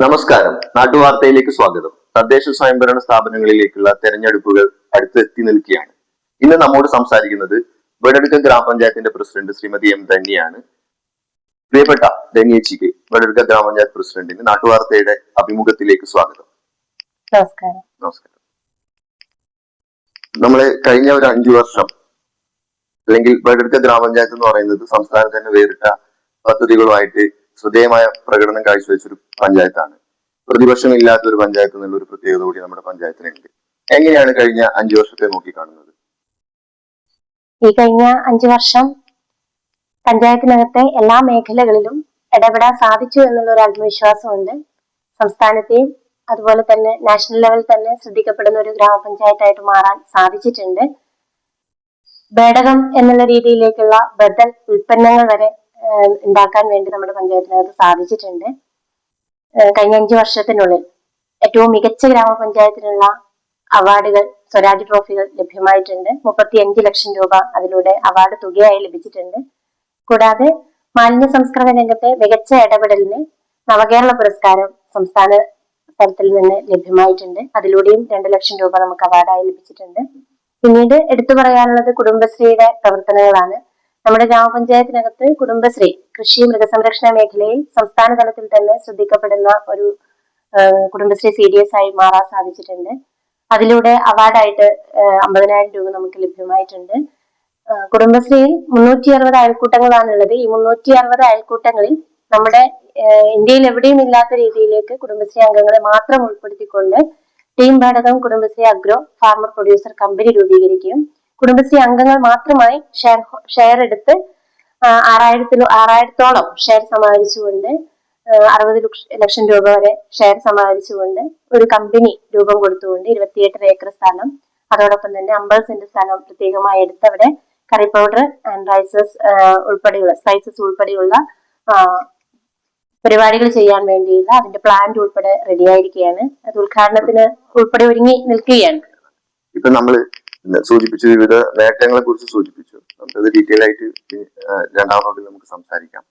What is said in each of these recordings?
നമസ്കാരം. നാട്ടുവാർത്തയിലേക്ക് സ്വാഗതം. തദ്ദേശ സ്വയംഭരണ സ്ഥാപനങ്ങളിലേക്കുള്ള തെരഞ്ഞെടുപ്പുകൾ അടുത്തെത്തി നിൽക്കുകയാണ്. ഇന്ന് നമ്മോട് സംസാരിക്കുന്നത് വെടടുക്ക ഗ്രാമപഞ്ചായത്തിന്റെ പ്രസിഡന്റ് ശ്രീമതി എം ധന്യയാണ് പ്രിയപ്പെട്ട ധന്യേച്ചിക്ക് വെടടുക്ക ഗ്രാമപഞ്ചായത്ത് പ്രസിഡന്റിന് നാട്ടുവാർത്തയുടെ അഭിമുഖത്തിലേക്ക് സ്വാഗതം. നമസ്കാരം. നമസ്കാരം. നമ്മൾ കഴിഞ്ഞ ഒരു അഞ്ചു വർഷം അല്ലെങ്കിൽ വെടടുക്ക ഗ്രാമപഞ്ചായത്ത് എന്ന് പറയുന്നത് സംസ്ഥാനത്ത് തന്നെ വേറിട്ട പദ്ധതികളുമായിട്ട് ശ്രദ്ധേയമായ പ്രകടനം കാഴ്ചവെച്ചൊരു പഞ്ചായത്താണ്. പ്രതിപക്ഷമില്ലാത്ത ഒരു പഞ്ചായത്ത് എന്നുള്ള ഒരു പ്രത്യേകത കൂടി നമ്മുടെ പഞ്ചായത്തിനുണ്ട്. എങ്ങനെയാണ് കഴിഞ്ഞ അഞ്ചു വർഷത്തെ നോക്കി കാണുന്നത് ഈ കഴിഞ്ഞ അഞ്ചു വർഷം പഞ്ചായത്തിനകത്തെ എല്ലാ മേഖലകളിലും ഇടപെടാൻ സാധിച്ചു എന്നുള്ള ഒരു ആത്മവിശ്വാസമുണ്ട്. സംസ്ഥാനത്തെയും അതുപോലെ തന്നെ നാഷണൽ ലെവൽ തന്നെ ശ്രദ്ധിക്കപ്പെടുന്ന ഒരു ഗ്രാമപഞ്ചായത്തായിട്ട് മാറാൻ സാധിച്ചിട്ടുണ്ട്. ബേടകം എന്നുള്ള രീതിയിലേക്കുള്ള ബദൽ ഉൽപ്പന്നങ്ങൾ വരെ ഉണ്ടാക്കാൻ വേണ്ടി നമ്മുടെ പഞ്ചായത്തിനകത്ത് സാധിച്ചിട്ടുണ്ട്. കഴിഞ്ഞ അഞ്ചു വർഷത്തിനുള്ളിൽ ഏറ്റവും മികച്ച ഗ്രാമപഞ്ചായത്തിനുള്ള അവാർഡുകൾ സ്വരാജ് ട്രോഫികൾ ലഭ്യമായിട്ടുണ്ട്. മുപ്പത്തി അഞ്ച് ലക്ഷം രൂപ അതിലൂടെ അവാർഡ് തുകയായി ലഭിച്ചിട്ടുണ്ട്. കൂടാതെ മാലിന്യ സംസ്കരണ രംഗത്തെ മികച്ച ഇടപെടലിന് നവകേരള പുരസ്കാരം സംസ്ഥാന തലത്തിൽ നിന്ന് ലഭ്യമായിട്ടുണ്ട്. അതിലൂടെയും രണ്ട് ലക്ഷം രൂപ നമുക്ക് അവാർഡായി ലഭിച്ചിട്ടുണ്ട്. പിന്നീട് എടുത്തു പറയാനുള്ളത് കുടുംബശ്രീയുടെ പ്രവർത്തനങ്ങളാണ്. നമ്മുടെ ഗ്രാമപഞ്ചായത്തിനകത്ത് കുടുംബശ്രീ കൃഷി മൃഗസംരക്ഷണ മേഖലയിൽ സംസ്ഥാന തലത്തിൽ തന്നെ ശ്രദ്ധിക്കപ്പെടുന്ന ഒരു കുടുംബശ്രീ സി ഡി എസ് ആയി മാറാൻ സാധിച്ചിട്ടുണ്ട്. അതിലൂടെ അവാർഡായിട്ട് അമ്പതിനായിരം രൂപ നമുക്ക് ലഭ്യമായിട്ടുണ്ട്. കുടുംബശ്രീയിൽ മുന്നൂറ്റി അറുപത് അയൽക്കൂട്ടങ്ങളാണുള്ളത്. ഈ മുന്നൂറ്റി അറുപത് അയൽക്കൂട്ടങ്ങളിൽ നമ്മുടെ ഇന്ത്യയിൽ എവിടെയും ഇല്ലാത്ത രീതിയിലേക്ക് കുടുംബശ്രീ അംഗങ്ങളെ മാത്രം ഉൾപ്പെടുത്തിക്കൊണ്ട് ടീം ഘടകം Kudumbashree agro farmer producer company രൂപീകരിക്കുകയും കുടുംബശ്രീ അംഗങ്ങൾ മാത്രമായി ഷെയർ ഷെയർ എടുത്ത് ആറായിരത്തി ആറായിരത്തോളം ഷെയർ സമാഹരിച്ചുകൊണ്ട് അറുപത് ലക്ഷ- രൂപ വരെ ഷെയർ സമാഹരിച്ചുകൊണ്ട് ഒരു കമ്പനി രൂപം കൊടുത്തുകൊണ്ട് ഇരുപത്തിയെട്ടര ഏക്കർ സ്ഥലം അതോടൊപ്പം തന്നെ അമ്പത് സെന്റ് സ്ഥലം പ്രത്യേകമായി എടുത്ത് അവിടെ കറി പൗഡർ ആൻഡ് റൈസസ് ഉൾപ്പെടെയുള്ള സ്പൈസസ് ഉൾപ്പെടെയുള്ള പരിപാടികൾ ചെയ്യാൻ വേണ്ടിയുള്ള അതിന്റെ പ്ലാന്റ് ഉൾപ്പെടെ റെഡിയായിരിക്കുകയാണ് അത് ഉദ്ഘാടനത്തിന് ഉൾപ്പെടെ ഒരുങ്ങി നിൽക്കുകയാണ്. ഇപ്പൊ നമ്മൾ സൂചിപ്പിച്ചു വിവിധ നേട്ടങ്ങളെ കുറിച്ച് സൂചിപ്പിച്ചു. നമുക്കത് ഡീറ്റെയിൽ ആയിട്ട് രണ്ടാം റൗണ്ടിൽ നമുക്ക് സംസാരിക്കാം.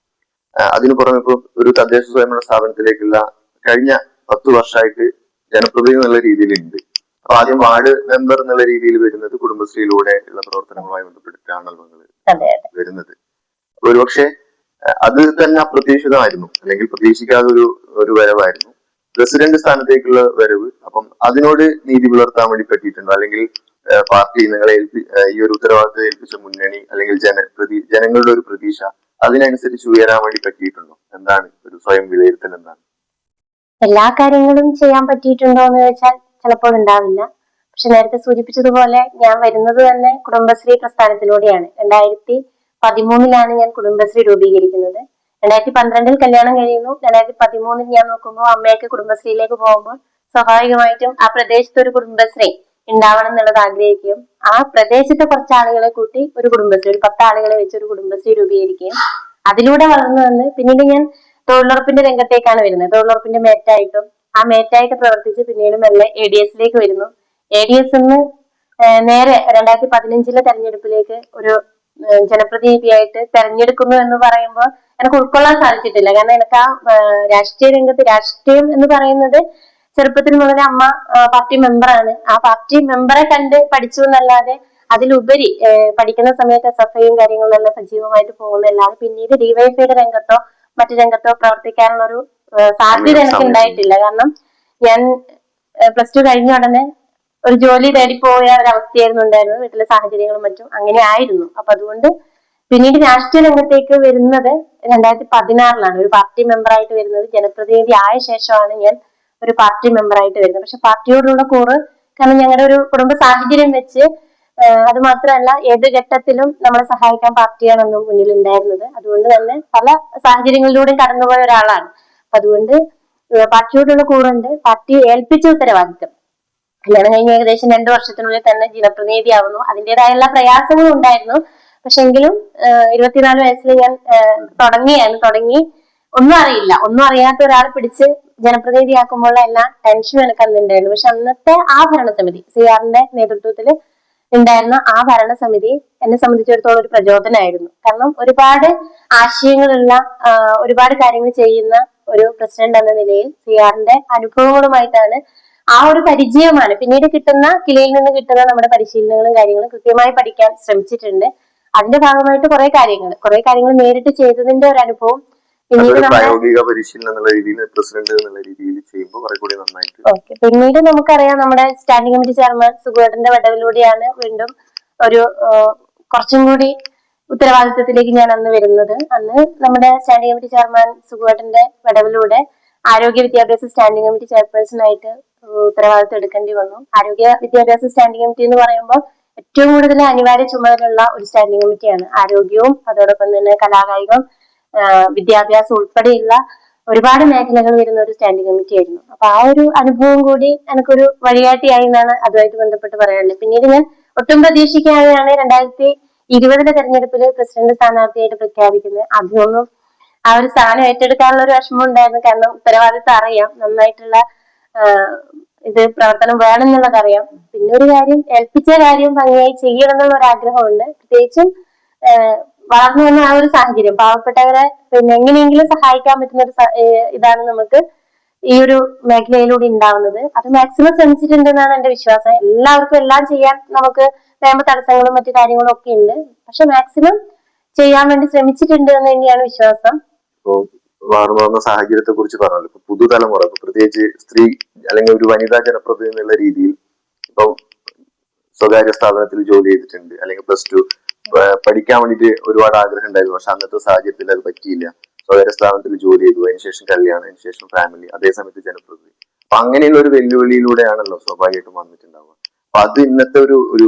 അതിനു പുറമെ ഇപ്പൊ ഒരു തദ്ദേശ സ്വയംഭരണ സ്ഥാപനത്തിലേക്കുള്ള കഴിഞ്ഞ പത്ത് വർഷമായിട്ട് ജനപ്രതിനിധി എന്നുള്ള രീതിയിലുണ്ട്. അപ്പൊ ആദ്യം വാർഡ് മെമ്പർ എന്നുള്ള രീതിയിൽ വരുന്നത് കുടുംബശ്രീയിലൂടെ ഉള്ള പ്രവർത്തനങ്ങളുമായി ബന്ധപ്പെട്ടിട്ടാണല്ലോ നിങ്ങൾ വരുന്നത്. ഒരുപക്ഷെ അത് തന്നെ അപ്രതീക്ഷിതമായിരുന്നു. അല്ലെങ്കിൽ പ്രതീക്ഷിക്കാതെ ഒരു ഒരു വരവായിരുന്നു. പ്രസിഡന്റ് സ്ഥാനത്തേക്കുള്ള വരവ്. അപ്പം അതിനോട് നീതി പുലർത്താൻ വേണ്ടി പറ്റിയിട്ടുണ്ടോ? അല്ലെങ്കിൽ പാർട്ടി നിങ്ങളെ ഏൽപ്പി ഈ ഒരു ഉത്തരവാദിത്തം ഏൽപ്പിച്ച മുന്നണി അല്ലെങ്കിൽ ജന പ്രതി ജനങ്ങളുടെ ഒരു പ്രതീക്ഷ അതിനനുസരിച്ച് ഉയരാൻ വേണ്ടി പറ്റിയിട്ടുണ്ടോ? എന്താണ് ഒരു സ്വയം വിലയിരുത്തൽ എന്താണ്? എല്ലാ കാര്യങ്ങളും ചെയ്യാൻ പറ്റിയിട്ടുണ്ടോ എന്ന് ചോദിച്ചാൽ ചിലപ്പോൾ ഉണ്ടാവില്ല. പക്ഷെ നേരത്തെ സൂചിപ്പിച്ചതുപോലെ ഞാൻ വരുന്നത് തന്നെ കുടുംബശ്രീ പ്രസ്ഥാനത്തിലൂടെയാണ്. രണ്ടായിരത്തി പതിമൂന്നിലാണ് ഞാൻ കുടുംബശ്രീ രൂപീകരിക്കുന്നത്. രണ്ടായിരത്തി പന്ത്രണ്ടിൽ കല്യാണം കഴിയുന്നു. രണ്ടായിരത്തി പതിമൂന്നിൽ ഞാൻ നോക്കുമ്പോൾ അമ്മയൊക്കെ കുടുംബശ്രീയിലേക്ക് പോകുമ്പോൾ സ്വാഭാവികമായിട്ടും ആ പ്രദേശത്ത് ഒരു കുടുംബശ്രീ ഉണ്ടാവണം എന്നുള്ളത് ആഗ്രഹിക്കുകയും ആ പ്രദേശത്തെ കുറച്ച് ആളുകളെ കൂട്ടി ഒരു കുടുംബശ്രീ ഒരു പത്ത് ആളുകളെ വെച്ച് ഒരു കുടുംബശ്രീ രൂപീകരിക്കുകയും അതിലൂടെ വളർന്നു വന്ന് പിന്നീട് ഞാൻ തൊഴിലുറപ്പിന്റെ രംഗത്തേക്കാണ് വരുന്നത്. തൊഴിലുറപ്പിന്റെ മേറ്റായിട്ടും ആ മേറ്റായിട്ട് പ്രവർത്തിച്ച് പിന്നീട് മെല്ലെ എ ഡി എസിലേക്ക് വരുന്നു. എ ഡി എസ് നിന്ന് നേരെ രണ്ടായിരത്തി പതിനഞ്ചിലെ തെരഞ്ഞെടുപ്പിലേക്ക് ഒരു ജനപ്രതിനിധിയായിട്ട് തെരഞ്ഞെടുക്കുന്നു എന്ന് പറയുമ്പോൾ എനിക്ക് ഉൾക്കൊള്ളാൻ സാധിച്ചിട്ടില്ല. കാരണം എനിക്ക് ആ രാഷ്ട്രീയ രംഗത്ത് രാഷ്ട്രീയം എന്ന് പറയുന്നത് ചെറുപ്പത്തിൽ മുതലേ അമ്മ പാർട്ടി മെമ്പറാണ് ആ പാർട്ടി മെമ്പറെ കണ്ട് പഠിച്ചു എന്നല്ലാതെ അതിലുപരി പഠിക്കുന്ന സമയത്ത് എസ് എഫ് ഐയും കാര്യങ്ങളിലെല്ലാം സജീവമായിട്ട് പോകുന്നതല്ലാതെ പിന്നീട് ഡിവൈഎഫ്ഐയുടെ രംഗത്തോ മറ്റു രംഗത്തോ പ്രവർത്തിക്കാനുള്ള ഒരു സാധ്യത എനിക്ക് ഉണ്ടായിട്ടില്ല. കാരണം ഞാൻ പ്ലസ് ടു കഴിഞ്ഞ ഉടനെ ഒരു ജോലി തേടി പോയ ഒരു അവസ്ഥയായിരുന്നു ഉണ്ടായിരുന്നത്. വീട്ടിലെ സാഹചര്യങ്ങളും മറ്റും അങ്ങനെ ആയിരുന്നു. അപ്പൊ അതുകൊണ്ട് പിന്നീട് രാഷ്ട്രീയ രംഗത്തേക്ക് വരുന്നത് രണ്ടായിരത്തി പതിനാറിലാണ്. ഒരു പാർട്ടി മെമ്പറായിട്ട് വരുന്നത് ജനപ്രതിനിധി ആയ ശേഷമാണ് ഞാൻ ഒരു പാർട്ടി മെമ്പർ ആയിട്ട് വരുന്നത്. പക്ഷെ പാർട്ടിയോടുള്ള കൂറ് കാരണം ഞങ്ങളുടെ ഒരു കുടുംബ സാഹചര്യം വെച്ച് അത് മാത്രമല്ല ഏത് ഘട്ടത്തിലും നമ്മളെ സഹായിക്കാൻ പാർട്ടിയാണ് അന്ന് മുന്നിൽ ഉണ്ടായിരുന്നത്. അതുകൊണ്ട് തന്നെ പല സാഹചര്യങ്ങളിലൂടെയും കടന്നുപോയ ഒരാളാണ്. അതുകൊണ്ട് പാർട്ടിയോടുള്ള കൂറുണ്ട്. പാർട്ടി ഏൽപ്പിച്ച ഉത്തരവാദിത്തം കല്യാണം കഴിഞ്ഞ ഏകദേശം രണ്ടു വർഷത്തിനുള്ളിൽ തന്നെ ജനപ്രതിനിധി ജനപ്രതിനിധിയാവുന്നു അതിന്റെതായുള്ള പ്രയാസങ്ങളും ഉണ്ടായിരുന്നു. പക്ഷെങ്കിലും ഇരുപത്തിനാല് വയസ്സിൽ ഞാൻ തുടങ്ങിയാണ്. തുടങ്ങി ഒന്നും അറിയില്ല. ഒന്നും അറിയാത്ത ഒരാൾ പിടിച്ച് ജനപ്രതിനിധിയാക്കുമ്പോൾ എല്ലാ ടെൻഷനും എനിക്ക് അന്നുണ്ടായിരുന്നു പക്ഷെ അന്നത്തെ ആ ഭരണസമിതി സി ആറിന്റെ നേതൃത്വത്തിൽ ഉണ്ടായിരുന്ന ആ ഭരണസമിതി എന്നെ സംബന്ധിച്ചിടത്തോളം ഒരു പ്രചോദനമായിരുന്നു കാരണം ഒരുപാട് ആശയങ്ങളുള്ള ഒരുപാട് കാര്യങ്ങൾ ചെയ്യുന്ന ഒരു പ്രസിഡന്റ് എന്ന നിലയിൽ സി ആറിന്റെ അനുഭവങ്ങളുമായിട്ടാണ് ആ ഒരു പരിചയമാണ്. പിന്നീട് കിട്ടുന്ന കിളിയിൽ നിന്ന് കിട്ടുന്ന നമ്മുടെ പരിശീലനങ്ങളും കാര്യങ്ങളും കൃത്യമായി പഠിക്കാൻ ശ്രമിച്ചിട്ടുണ്ട്. അതിന്റെ ഭാഗമായിട്ട് കുറെ കാര്യങ്ങൾ കുറെ കാര്യങ്ങൾ നേരിട്ട് ചെയ്തതിന്റെ ഒരു അനുഭവം പ്രായോഗിക പരിശീലനം എന്നുള്ള രീതിയിൽ പ്രസിഡന്റ് എന്നുള്ള രീതിയിൽ ചെയ്യുമ്പോൾ കുറെ കൂടി നന്നായിട്ട് ഓക്കെ. പിന്നീട് നമുക്കറിയാം നമ്മുടെ സ്റ്റാൻഡിംഗ് കമ്മിറ്റി ചെയർമാൻ സുഖേട്ടന്റെ വടവിലൂടെയാണ് വീണ്ടും ഒരു കുറച്ചും കൂടി ഉത്തരവാദിത്വത്തിലേക്ക് ഞാൻ അന്ന് വരുന്നത്. അന്ന് നമ്മുടെ സ്റ്റാൻഡിംഗ് കമ്മിറ്റി ചെയർമാൻ സുഖേട്ടന്റെ വടവിലൂടെ ആരോഗ്യ വിദ്യാഭ്യാസ സ്റ്റാൻഡിംഗ് കമ്മിറ്റി ചെയർപേഴ്സൺ ആയിട്ട് ഉത്തരവാദിത്വം എടുക്കേണ്ടി വന്നു. ആരോഗ്യ വിദ്യാഭ്യാസ സ്റ്റാൻഡിംഗ് കമ്മിറ്റി എന്ന് പറയുമ്പോൾ ഏറ്റവും കൂടുതൽ അനിവാര്യ ചുമതലയുള്ള ഒരു സ്റ്റാൻഡിംഗ് കമ്മിറ്റിയാണ്. ആരോഗ്യവും അതോടൊപ്പം തന്നെ കലാകായികം വിദ്യാഭ്യാസം ഉൾപ്പെടെയുള്ള ഒരുപാട് മേഖലകൾ വരുന്ന ഒരു സ്റ്റാൻഡിംഗ് കമ്മിറ്റി ആയിരുന്നു. അപ്പൊ ആ ഒരു അനുഭവം കൂടി എനിക്കൊരു വഴികാട്ടിയായി എന്നാണ് അതുമായിട്ട് ബന്ധപ്പെട്ട് പറയാനുള്ളത്. പിന്നീട് ഞാൻ ഒട്ടും പ്രതീക്ഷിക്കാതെയാണ് രണ്ടായിരത്തി ഇരുപതിലെ തെരഞ്ഞെടുപ്പിൽ പ്രസിഡന്റ് സ്ഥാനാർത്ഥിയായിട്ട് പ്രഖ്യാപിക്കുന്നത്. അതിനൊന്നും ആ ഒരു സ്ഥാനം ഏറ്റെടുക്കാനുള്ള ഒരു വിഷമം ഉണ്ടായിരുന്നു. കാരണം ഉത്തരവാദിത്തം അറിയാം. നന്നായിട്ടുള്ള ഇത് പ്രവർത്തനം വേണമെന്നുള്ളത് അറിയാം. പിന്നെ ഒരു കാര്യം ഏൽപ്പിച്ച കാര്യം ഭംഗിയായി ചെയ്യണം എന്നുള്ള ഒരു ആഗ്രഹമുണ്ട്. പ്രത്യേകിച്ചും വളർന്നു വന്ന ആ ഒരു സാഹചര്യം. പാവപ്പെട്ടവരെ പിന്നെ എങ്ങനെയെങ്കിലും സഹായിക്കാൻ പറ്റുന്ന ഒരു ഇതാണ് നമുക്ക് ഈ ഒരു മേഖലയിലൂടെ ഉണ്ടാവുന്നത്. അത് മാക്സിമം ശ്രമിച്ചിട്ടുണ്ടെന്നാണ് എന്റെ വിശ്വാസം. എല്ലാവർക്കും എല്ലാം ചെയ്യാൻ നമുക്ക് നിയമ തടസ്സങ്ങളും മറ്റു കാര്യങ്ങളും ഒക്കെ ഉണ്ട്. പക്ഷെ മാക്സിമം ചെയ്യാൻ വേണ്ടി ശ്രമിച്ചിട്ടുണ്ട് എന്ന് തന്നെയാണ് വിശ്വാസം. വളർന്നു വന്ന സാഹചര്യത്തെ കുറിച്ച് പറഞ്ഞല്ലോ. ഇപ്പൊ പുതുതലമുറ ഇപ്പൊ പ്രത്യേകിച്ച് സ്ത്രീ അല്ലെങ്കിൽ ഒരു വനിതാ ജനപ്രതിനിധി എന്നുള്ള രീതിയിൽ ഇപ്പൊ സ്വകാര്യ സ്ഥാപനത്തിൽ ജോലി ചെയ്തിട്ടുണ്ട്. അല്ലെങ്കിൽ പ്ലസ് ടു പഠിക്കാൻ വേണ്ടിയിട്ട് ഒരുപാട് ആഗ്രഹം ഉണ്ടായിരുന്നു. പക്ഷെ അന്നത്തെ സാഹചര്യത്തിൽ അത് പറ്റിയില്ല. സ്വകാര്യ സ്ഥാപനത്തിൽ ജോലി ചെയ്തു. അതിനുശേഷം കല്യാണം അതിനുശേഷം ഫാമിലി അതേ സമയത്ത് ജനപ്രതിനിധി അപ്പൊ അങ്ങനെയുള്ള ഒരു വെല്ലുവിളിയിലൂടെയാണല്ലോ സ്വാഭാവികമായിട്ടും വന്നിട്ടുണ്ടാവുക. അപ്പൊ അത് ഇന്നത്തെ ഒരു ഒരു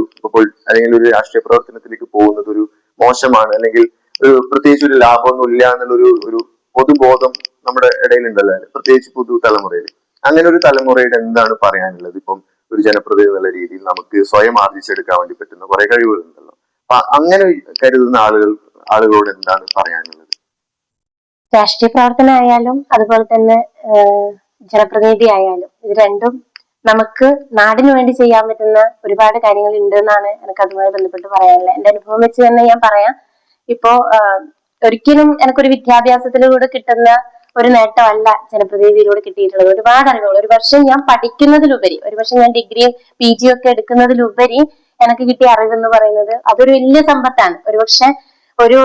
അല്ലെങ്കിൽ ഒരു രാഷ്ട്രീയ പ്രവർത്തനത്തിലേക്ക് പോകുന്നത് ഒരു മോശമാണ്. അല്ലെങ്കിൽ ഒരു പ്രത്യേകിച്ച് ഒരു ലാഭമൊന്നും ഇല്ല എന്നുള്ളൊരു ഒരു പൊതുബോധം നമ്മുടെ ഇടയിലുണ്ടല്ലോ. അല്ലെ? പ്രത്യേകിച്ച് പുതു തലമുറയിൽ അങ്ങനെ ഒരു തലമുറയുടെ എന്താണ് പറയാനുള്ളത്? ഇപ്പം ഒരു ജനപ്രതിനിധി എന്നുള്ള രീതിയിൽ നമുക്ക് സ്വയം ആർജിച്ചെടുക്കാൻ വേണ്ടി പറ്റുന്ന കുറെ കഴിവുകളുണ്ടല്ലോ. അപ്പൊ അങ്ങനെ കരുതുന്ന ആളുകൾ ആളുകളോട് എന്താണ് പറയാനുള്ളത്? രാഷ്ട്രീയ പ്രവർത്തനമായാലും അതുപോലെ തന്നെ ജനപ്രതിനിധി ആയാലും ഇത് രണ്ടും നമുക്ക് നാടിന് വേണ്ടി ചെയ്യാൻ പറ്റുന്ന ഒരുപാട് കാര്യങ്ങൾ ഉണ്ട് എന്നാണ് എനിക്ക് അതുമായി ബന്ധപ്പെട്ട് പറയാനുള്ളത്. എന്റെ അനുഭവം വെച്ച് തന്നെ ഞാൻ പറയാം. ഇപ്പോ ഒരിക്കലും എനിക്കൊരു വിദ്യാഭ്യാസത്തിലൂടെ കിട്ടുന്ന ഒരു നേട്ടമല്ല ജനപ്രതിനിധിയിലൂടെ കിട്ടിയിട്ടുള്ളത്. ഒരുപാട് അറിവുകൾ ഒരു വർഷം ഞാൻ പഠിക്കുന്നതിലുപരി ഒരു വർഷം ഞാൻ ഡിഗ്രിയും പി ജിയും ഒക്കെ എടുക്കുന്നതിലുപരി എനിക്ക് കിട്ടിയ അറിവ് എന്ന് പറയുന്നത് അതൊരു വലിയ സമ്പത്താണ്. ഒരുപക്ഷെ ഒരു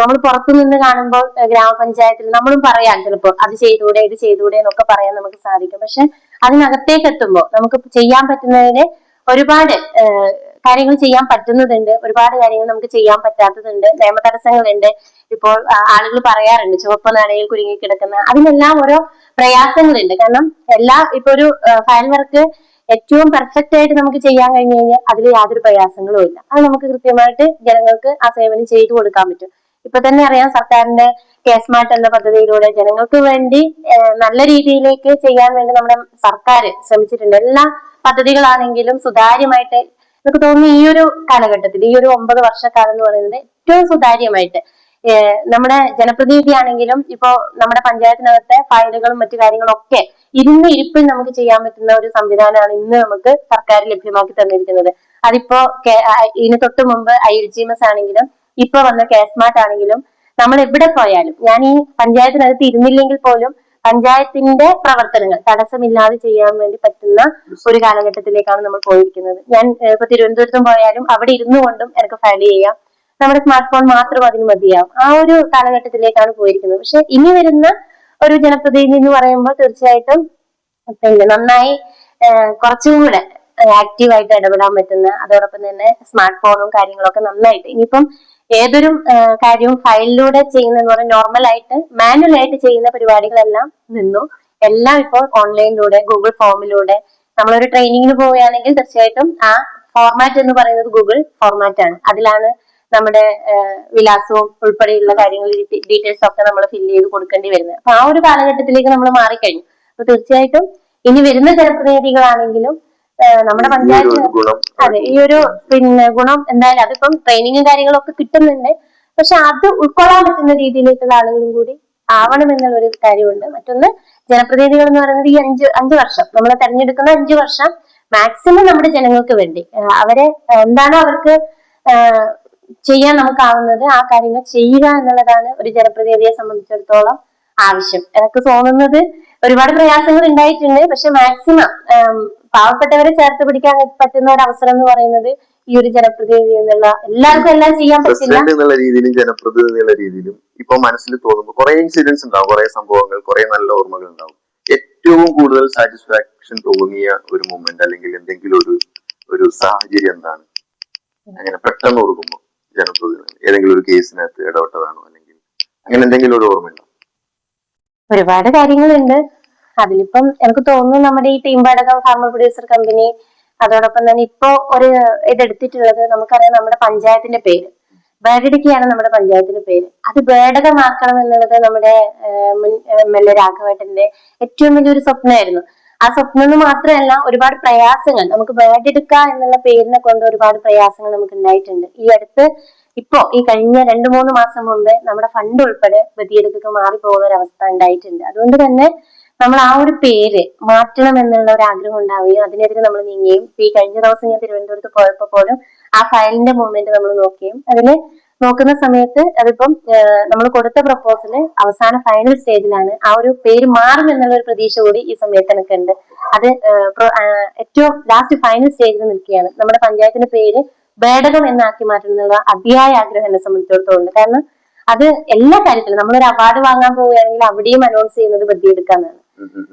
നമ്മൾ പുറത്തു നിന്ന് കാണുമ്പോൾ ഗ്രാമപഞ്ചായത്തിൽ നമ്മളും പറയാം ചിലപ്പോൾ അത് ചെയ്തൂടെ ഇത് ചെയ്തൂടെ എന്നൊക്കെ പറയാൻ നമുക്ക് സാധിക്കും. പക്ഷെ അതിനകത്തേക്ക് എത്തുമ്പോൾ നമുക്ക് ചെയ്യാൻ പറ്റുന്നതിന് ഒരുപാട് കാര്യങ്ങൾ ചെയ്യാൻ പറ്റുന്നതുണ്ട്. ഒരുപാട് കാര്യങ്ങൾ നമുക്ക് ചെയ്യാൻ പറ്റാത്തതുണ്ട്. നിയമ തടസ്സങ്ങളുണ്ട്. ഇപ്പോൾ ആളുകൾ പറയാറുണ്ട് ചുവപ്പ് നാടയിൽ കുരുങ്ങി കിടക്കുന്ന. അതിനെല്ലാം ഓരോ പ്രയാസങ്ങളുണ്ട്. കാരണം എല്ലാ ഇപ്പൊ ഒരു ഫയൽ വർക്ക് ഏറ്റവും പെർഫെക്റ്റ് ആയിട്ട് നമുക്ക് ചെയ്യാൻ കഴിഞ്ഞു കഴിഞ്ഞാൽ അതിൽ യാതൊരു പ്രയാസങ്ങളും ഇല്ല. അത് നമുക്ക് കൃത്യമായിട്ട് ജനങ്ങൾക്ക് ആ സേവനം ചെയ്തു കൊടുക്കാൻ പറ്റും. ഇപ്പൊ തന്നെ അറിയാം സർക്കാരിന്റെ കേസ്മാർട്ട് എന്ന പദ്ധതിയിലൂടെ ജനങ്ങൾക്ക് വേണ്ടി നല്ല രീതിയിലേക്ക് ചെയ്യാൻ വേണ്ടി നമ്മുടെ സർക്കാർ ശ്രമിച്ചിട്ടുണ്ട്. എല്ലാ പദ്ധതികളാണെങ്കിലും സുതാര്യമായിട്ട് എനിക്ക് തോന്നുന്നു ഈ ഒരു കാലഘട്ടത്തിൽ ഈ ഒരു ഒമ്പത് വർഷക്കാലം എന്ന് പറയുന്നത് ഏറ്റവും സുതാര്യമായിട്ട് നമ്മുടെ ജനപ്രതിനിധി ആണെങ്കിലും ഇപ്പോ നമ്മുടെ പഞ്ചായത്തിനകത്തെ ഫയലുകളും മറ്റു കാര്യങ്ങളും ഒക്കെ ഇരുന്ന് ഇരിപ്പിൽ നമുക്ക് ചെയ്യാൻ പറ്റുന്ന ഒരു സംവിധാനമാണ് ഇന്ന് നമുക്ക് സർക്കാർ ലഭ്യമാക്കി തന്നിരിക്കുന്നത്. അതിപ്പോ ഇതിന് തൊട്ട് മുമ്പ് I L G M S ആണെങ്കിലും ഇപ്പൊ വന്ന കേസ്മാർട്ട് ആണെങ്കിലും നമ്മൾ എവിടെ പോയാലും ഞാൻ ഈ പഞ്ചായത്തിനകത്ത് ഇരുന്നില്ലെങ്കിൽ പോലും പഞ്ചായത്തിന്റെ പ്രവർത്തനങ്ങൾ തടസ്സമില്ലാതെ ചെയ്യാൻ വേണ്ടി പറ്റുന്ന ഒരു കാലഘട്ടത്തിലേക്കാണ് നമ്മൾ പോയിരിക്കുന്നത്. ഞാൻ ഇപ്പൊ തിരുവനന്തപുരത്തും പോയാലും അവിടെ ഇരുന്നു കൊണ്ടും എനിക്ക് ഫയൽ ചെയ്യാം. നമ്മുടെ സ്മാർട്ട് ഫോൺ മാത്രം അതിന് മതിയാവും. ആ ഒരു കാലഘട്ടത്തിലേക്കാണ് പോയിരിക്കുന്നത്. പക്ഷെ ഇനി വരുന്ന ഒരു ജനപ്രതിനിധി എന്ന് പറയുമ്പോൾ തീർച്ചയായിട്ടും പിന്നെ നന്നായി കുറച്ചും കൂടെ ആക്റ്റീവായിട്ട് ഇടപെടാൻ പറ്റുന്ന അതോടൊപ്പം തന്നെ സ്മാർട്ട് ഫോണും കാര്യങ്ങളൊക്കെ നന്നായിട്ട്. ഇനിയിപ്പം ഏതൊരു കാര്യവും ഫയലിലൂടെ പറഞ്ഞാൽ നോർമൽ ആയിട്ട് മാനുവൽ ആയിട്ട് ചെയ്യുന്ന പരിപാടികളെല്ലാം നിന്നു. എല്ലാം ഇപ്പോൾ ഓൺലൈനിലൂടെ ഗൂഗിൾ ഫോമിലൂടെ നമ്മളൊരു ട്രെയിനിങ്ങിന് പോവുകയാണെങ്കിൽ തീർച്ചയായിട്ടും ആ ഫോർമാറ്റ് എന്ന് പറയുന്നത് ഗൂഗിൾ ഫോർമാറ്റ് ആണ്. അതിലാണ് നമ്മുടെ വിലാസവും ഉൾപ്പെടെയുള്ള കാര്യങ്ങൾ ഡീറ്റെയിൽസ് ഒക്കെ നമ്മൾ ഫില്ല് ചെയ്ത് കൊടുക്കേണ്ടി വരുന്നത്. അപ്പൊ ആ ഒരു കാലഘട്ടത്തിലേക്ക് നമ്മൾ മാറിക്കഴിഞ്ഞു. അപ്പൊ തീർച്ചയായിട്ടും ഇനി വരുന്ന ജനപ്രതിനിധികളാണെങ്കിലും നമ്മുടെ പഞ്ചായത്ത് അതെ ഈ ഒരു പിന്നെ ഗുണം എന്തായാലും അതിപ്പം ട്രെയിനിങ്ങും കാര്യങ്ങളും ഒക്കെ കിട്ടുന്നുണ്ട്. പക്ഷെ അത് ഉൾക്കൊള്ളാൻ പറ്റുന്ന രീതിയിലേക്കുള്ള ആളുകളും കൂടി ആവണം എന്നുള്ള ഒരു കാര്യമുണ്ട്. മറ്റൊന്ന് ജനപ്രതിനിധികൾ എന്ന് പറയുന്നത് ഈ അഞ്ച് അഞ്ച് വർഷം. നമ്മൾ തെരഞ്ഞെടുക്കുന്ന അഞ്ച് വർഷം മാക്സിമം നമ്മുടെ ജനങ്ങൾക്ക് വേണ്ടി. അവരെ എന്താണോ അവർക്ക് ചെയ്യാൻ നമുക്കാവുന്നത് ആ കാര്യങ്ങൾ ചെയ്യുക എന്നുള്ളതാണ് ഒരു ജനപ്രതിനിധിയെ സംബന്ധിച്ചിടത്തോളം ആവശ്യം. എനിക്ക് തോന്നുന്നത് ഒരുപാട് പ്രയാസങ്ങൾ ഉണ്ടായിട്ടുണ്ട്. പക്ഷെ മാക്സിമം പാവപ്പെട്ടവരെ ചേർത്ത് പിടിക്കാൻ പറ്റുന്ന ഒരു അവസരം എന്ന് പറയുന്നത് ഈ ഒരു ജനപ്രതിനിധി എന്നുള്ള എല്ലാവർക്കും എല്ലാം ചെയ്യാൻ പറ്റില്ല. രീതിയിലും ജനപ്രതിനിധി രീതിയിലും ഇപ്പൊ മനസ്സിൽ തോന്നുമ്പോൾ കുറെ ഇൻസിഡൻസ് ഉണ്ടാവും കുറെ സംഭവങ്ങൾ കുറെ നല്ല ഓർമ്മകൾ ഉണ്ടാവും. ഏറ്റവും കൂടുതൽ സാറ്റിസ്ഫാക്ഷൻ തോന്നിയ ഒരു മൂമെന്റ് അല്ലെങ്കിൽ എന്തെങ്കിലും ഒരു ഒരു സാഹചര്യം എന്താണ്? അങ്ങനെ പെട്ടെന്ന് ഓർക്കുമ്പോൾ ജനപ്രതിനിധി ഏതെങ്കിലും ഒരു കേസിനകത്ത് ഇടപെട്ടതാണോ അല്ലെങ്കിൽ അങ്ങനെ എന്തെങ്കിലും ഒരു ഓർമ്മയുണ്ടോ? ഒരുപാട് കാര്യങ്ങളുണ്ട്. അതിലിപ്പം എനിക്ക് തോന്നുന്നു നമ്മുടെ ഈ ടീം പാടകം ഫാർമർ പ്രൊഡ്യൂസർ കമ്പനി അതോടൊപ്പം തന്നെ ഇപ്പോ ഒരു ഇതെടുത്തിട്ടുള്ളത് നമുക്കറിയാം നമ്മുടെ പഞ്ചായത്തിന്റെ പേര്. ബേഡടിക്കയാണ് നമ്മുടെ പഞ്ചായത്തിന്റെ പേര്. അത് ബേഡകമാക്കണം എന്നുള്ളത് നമ്മുടെ മുൻ എം എൽ എ രാഘവേട്ടന്റെ ഏറ്റവും വലിയൊരു സ്വപ്നമായിരുന്നു. ആ സ്വപ്നം എന്ന് മാത്രമല്ല ഒരുപാട് പ്രയാസങ്ങൾ. നമുക്ക് ബേഡെടുക്ക എന്നുള്ള പേരിനെ കൊണ്ട് ഒരുപാട് പ്രയാസങ്ങൾ നമുക്ക് ഉണ്ടായിട്ടുണ്ട്. ഈ അടുത്ത് ഇപ്പോ ഈ കഴിഞ്ഞ രണ്ടു മൂന്ന് മാസം മുമ്പ് നമ്മുടെ ഫണ്ട് ഉൾപ്പെടെ ബദിയെടുക്കൊക്കെ മാറിപ്പോകുന്ന ഒരു അവസ്ഥ ഉണ്ടായിട്ടുണ്ട്. അതുകൊണ്ട് തന്നെ നമ്മൾ ആ ഒരു പേര് മാറ്റണം എന്നുള്ള ഒരു ആഗ്രഹം ഉണ്ടാവുകയും അതിനെതിരെ നമ്മൾ നീങ്ങുകയും ഈ കഴിഞ്ഞ ദിവസം ഞാൻ തിരുവനന്തപുരത്ത് പോയപ്പോ പോലും ആ ഫയലിന്റെ മൂവ്മെന്റ് നമ്മൾ നോക്കുകയും അതിൽ നോക്കുന്ന സമയത്ത് അതിപ്പം നമ്മൾ കൊടുത്ത പ്രപ്പോസൽ അവസാന ഫൈനൽ സ്റ്റേജിലാണ് ആ ഒരു പേര് മാറും എന്നുള്ള ഒരു പ്രതീക്ഷ കൂടി ഈ സമയത്ത് എനിക്ക് ഉണ്ട് അത് ഏറ്റവും ലാസ്റ്റ് ഫൈനൽ സ്റ്റേജിൽ നിൽക്കുകയാണ്. നമ്മുടെ പഞ്ചായത്തിന്റെ പേര് ബേടകം എന്നാക്കി മാറ്റണം എന്നുള്ള അതിയായ ആഗ്രഹം എന്നെ സംബന്ധിച്ചിടത്തോളം ഉണ്ട്. കാരണം അത് എല്ലാ കാര്യത്തിലും നമ്മളൊരു അവാർഡ് വാങ്ങാൻ പോവുകയാണെങ്കിൽ അവിടെയും അനൗൺസ് ചെയ്യുന്നത് ബദ്ധിയെടുക്കാന്നാണ്.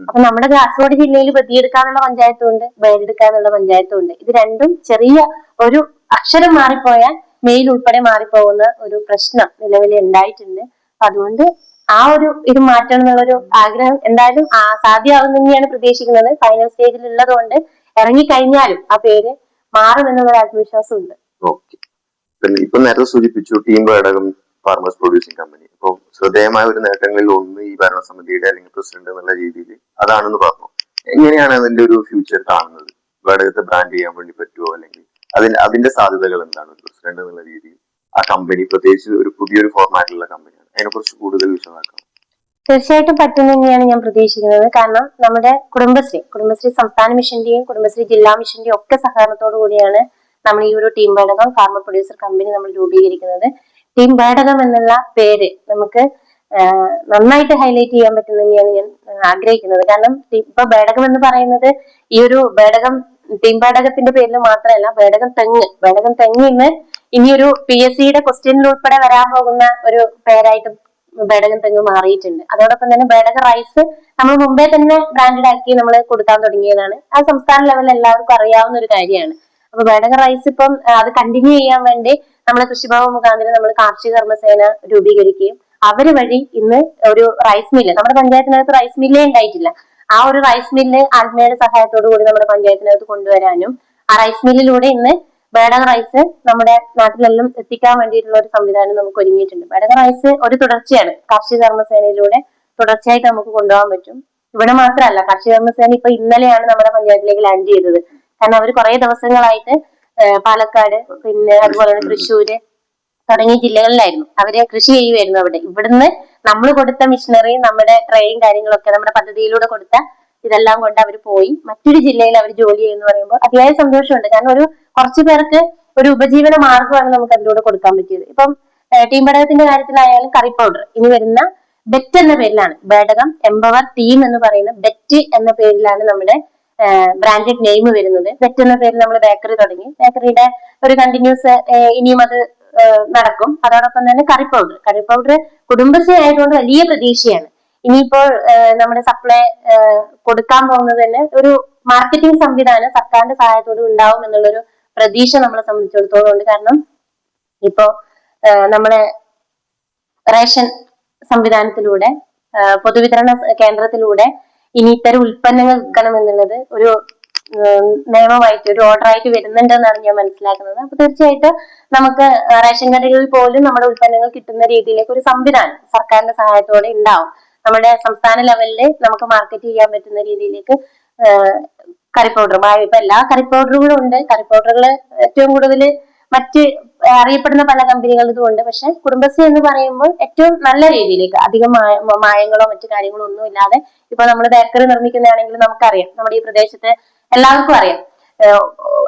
അപ്പൊ നമ്മുടെ കാസർഗോഡ് ജില്ലയിൽ ബദിയെടുക്കാനുള്ള പഞ്ചായത്തും ഉണ്ട് ബേടെടുക്കാന്നുള്ള പഞ്ചായത്തും ഉണ്ട് ഇത് രണ്ടും ചെറിയ ഒരു അക്ഷരം മാറിപ്പോയാൽ മെയിൽ ഉൾപ്പെടെ മാറിപ്പോകുന്ന ഒരു പ്രശ്നം നിലവിൽ ഉണ്ടായിട്ടുണ്ട്. അതുകൊണ്ട് ആ ഒരു ഇത് മാറ്റണം എന്നുള്ളൊരു ആഗ്രഹം എന്തായാലും സാധ്യമാകും തന്നെയാണ് പ്രതീക്ഷിക്കുന്നത്. ഫൈനൽ സ്റ്റേജിൽ ഉള്ളത് കൊണ്ട് ഇറങ്ങിക്കഴിഞ്ഞാലും ആ പേര് മാറും എന്നുള്ളൊരു ആത്മവിശ്വാസം ഉണ്ട് ഇപ്പൊ നേരത്തെ സൂചിപ്പിച്ചു ടീം ഘടകം ഫാർമേഴ്സ് പ്രൊഡ്യൂസിംഗ് കമ്പനി ഇപ്പൊ ശ്രദ്ധേയമായ ഒരു നേട്ടങ്ങളിൽ ഒന്ന് ഈ ഭരണസമിതിയുടെ അല്ലെങ്കിൽ പ്രസിഡന്റ് എന്നുള്ള രീതിയിൽ അതാണെന്ന് പറഞ്ഞു? എങ്ങനെയാണ് അതിന്റെ ഒരു ഫ്യൂച്ചർ കാണുന്നത്? ഘടകത്തെ ബ്രാൻഡ് ചെയ്യാൻ വേണ്ടി പറ്റുമോ അല്ലെങ്കിൽ അതിന് അതിന്റെ സാധ്യതകൾ എന്താണ്? പ്രസിഡന്റ് എന്നുള്ള രീതിയിൽ. ആ കമ്പനി പ്രത്യേകിച്ച് ഒരു പുതിയൊരു ഫോർമാറ്റിലുള്ള കമ്പനിയാണ് അതിനെ കുറിച്ച് കൂടുതൽ വിശദമാക്കാം. തീർച്ചയായിട്ടും പറ്റും തന്നെയാണ് ഞാൻ പ്രതീക്ഷിക്കുന്നത്. കാരണം നമ്മുടെ കുടുംബശ്രീ കുടുംബശ്രീ സംസ്ഥാന മിഷന്റെയും കുടുംബശ്രീ ജില്ലാ മിഷന്റെയും ഒക്കെ സഹകരണത്തോടു കൂടിയാണ് നമ്മൾ ഈ ഒരു team Bedakam farmer producer company നമ്മൾ രൂപീകരിക്കുന്നത്. ടീം ബേഡകം എന്നുള്ള പേര് നമുക്ക് നന്നായിട്ട് ഹൈലൈറ്റ് ചെയ്യാൻ പറ്റും ഞാൻ ആഗ്രഹിക്കുന്നത്. കാരണം ഇപ്പൊ ബേടകം എന്ന് പറയുന്നത് ഈ ഒരു ബേഡകം ടീം ബേഡകത്തിന്റെ പേരിൽ മാത്രമല്ല പേടകം തെങ്ങ് പേടകം തെങ്ങ് ഇന്ന് ഇനിയൊരു പി എസ് സിയുടെ ക്വസ്റ്റ്യനിൽ ഉൾപ്പെടെ വരാൻ പോകുന്ന ഒരു പേരായിട്ട് പേടകം തെങ്ങ് മാറിയിട്ടുണ്ട്. അതോടൊപ്പം തന്നെ പേടക റൈസ് നമ്മൾ മുമ്പേ തന്നെ ബ്രാൻഡഡ് ആക്കി നമ്മൾ കൊടുക്കാൻ തുടങ്ങിയതാണ്. ആ സംസ്ഥാന ലെവലിൽ എല്ലാവർക്കും അറിയാവുന്ന ഒരു കാര്യമാണ്. അപ്പൊ പേടക റൈസ് ഇപ്പം അത് കണ്ടിന്യൂ ചെയ്യാൻ വേണ്ടി നമ്മളെ കൃഷിഭവൻ മുഖാന്തരം നമ്മൾ കാർഷിക കർമ്മസേന രൂപീകരിക്കുകയും അവർ വഴി ഇന്ന് ഒരു റൈസ് മില്ല് നമ്മുടെ പഞ്ചായത്തിനകത്ത് റൈസ് മില്ലേ ഉണ്ടായിട്ടില്ല. ആ ഒരു റൈസ് മില്ല് ആത്മയുടെ സഹായത്തോടു കൂടി നമ്മുടെ പഞ്ചായത്തിനകത്ത് കൊണ്ടുവരാനും ആ റൈസ് മില്ലിലൂടെ ഇന്ന് ബേഡക റൈസ് നമ്മുടെ നാട്ടിലെല്ലാം എത്തിക്കാൻ വേണ്ടിയിട്ടുള്ള ഒരു സംവിധാനം നമുക്ക് ഒരുങ്ങിയിട്ടുണ്ട്. ബേഡക റൈസ് ഒരു തുടർച്ചയാണ്. കാർഷിക കർമ്മസേനയിലൂടെ തുടർച്ചയായിട്ട് നമുക്ക് കൊണ്ടുപോകാൻ പറ്റും. ഇവിടെ മാത്രമല്ല കാർഷിക കർമ്മസേന ഇപ്പൊ ഇന്നലെയാണ് നമ്മുടെ പഞ്ചായത്തിലേക്ക് ലാൻഡ് ചെയ്തത്. കാരണം അവർ കുറെ ദിവസങ്ങളായിട്ട് പാലക്കാട് പിന്നെ അതുപോലെ തൃശ്ശൂര് തുടങ്ങിയ ജില്ലകളിലായിരുന്നു. അവർ കൃഷി ചെയ്യുമായിരുന്നു അവിടെ. ഇവിടുന്ന് നമ്മൾ കൊടുത്ത മിഷനറി നമ്മുടെ ട്രെയിൻ കാര്യങ്ങളൊക്കെ നമ്മുടെ പദ്ധതിയിലൂടെ കൊടുത്ത ഇതെല്ലാം കൊണ്ട് അവർ പോയി. മറ്റൊരു ജില്ലയിൽ അവർ ജോലി ചെയ്യുന്നു പറയുമ്പോൾ അതിയായ സന്തോഷമുണ്ട്. കാരണം ഒരു കുറച്ചു പേർക്ക് ഒരു ഉപജീവന മാർഗമാണ് നമുക്ക് അതിലൂടെ കൊടുക്കാൻ പറ്റിയത്. ഇപ്പം ടീം ബേഡകത്തിന്റെ കാര്യത്തിലായാലും കറി പൗഡർ ഇനി വരുന്ന ബെറ്റ് എന്ന പേരിലാണ്. ബേടകം എംപവർ ടീം എന്ന് പറയുന്ന ബെറ്റ് എന്ന പേരിലാണ് നമ്മുടെ ബ്രാൻഡഡ് നെയിം വരുന്നത്. ബെറ്റ് എന്ന പേരിൽ നമ്മൾ ബേക്കറി തുടങ്ങി. ബേക്കറിയുടെ ഒരു കണ്ടിന്യൂസ് ഇനിയും അത് നടക്കും. അതോടൊപ്പം തന്നെ curry powder curry powder Kudumbashree ആയതുകൊണ്ട് വലിയ പ്രതീക്ഷയാണ്. ഇനിയിപ്പോൾ നമ്മുടെ സപ്ലൈ കൊടുക്കാൻ പോകുന്നത് തന്നെ ഒരു മാർക്കറ്റിംഗ് സംവിധാനം സർക്കാരിന്റെ സഹായത്തോടെ ഉണ്ടാവും എന്നുള്ളൊരു പ്രതീക്ഷ നമ്മളെ സംബന്ധിച്ചിടത്തോളം ഉണ്ട്. കാരണം ഇപ്പോ നമ്മളെ റേഷൻ സംവിധാനത്തിലൂടെ പൊതുവിതരണ കേന്ദ്രത്തിലൂടെ ഇനി ഇത്തരം ഉൽപ്പന്നങ്ങൾ വിൽക്കണം എന്നുള്ളത് ഒരു നിയമമായിട്ട് ഒരു ഓർഡർ ആയിട്ട് വരുന്നുണ്ടെന്നാണ് ഞാൻ മനസ്സിലാക്കുന്നത്. അപ്പൊ തീർച്ചയായിട്ടും നമുക്ക് റേഷൻ കടകളിൽ പോലും നമ്മുടെ ഉൽപ്പന്നങ്ങൾ കിട്ടുന്ന രീതിയിലേക്ക് ഒരു സംവിധാനം സർക്കാരിന്റെ സഹായത്തോടെ ഉണ്ടാവും. നമ്മുടെ സംസ്ഥാന ലെവലിൽ നമുക്ക് മാർക്കറ്റ് ചെയ്യാൻ പറ്റുന്ന രീതിയിലേക്ക് കറി പൗഡർ ഇപ്പൊ എല്ലാ കറി പൗഡറുകളും ഉണ്ട്. കറി പൗഡറുകൾ ഏറ്റവും കൂടുതൽ മറ്റ് അറിയപ്പെടുന്ന പല കമ്പനികളും ഉണ്ട്. പക്ഷെ കുടുംബശ്രീ എന്ന് പറയുമ്പോൾ ഏറ്റവും നല്ല രീതിയിലേക്ക് അധികം മായങ്ങളോ മറ്റു കാര്യങ്ങളോ ഒന്നും ഇല്ലാതെ ഇപ്പൊ നമ്മൾ ബേക്കറി നിർമ്മിക്കുന്നതാണെങ്കിൽ നമുക്കറിയാം. നമ്മുടെ ഈ പ്രദേശത്ത് എല്ലാവർക്കും അറിയാം.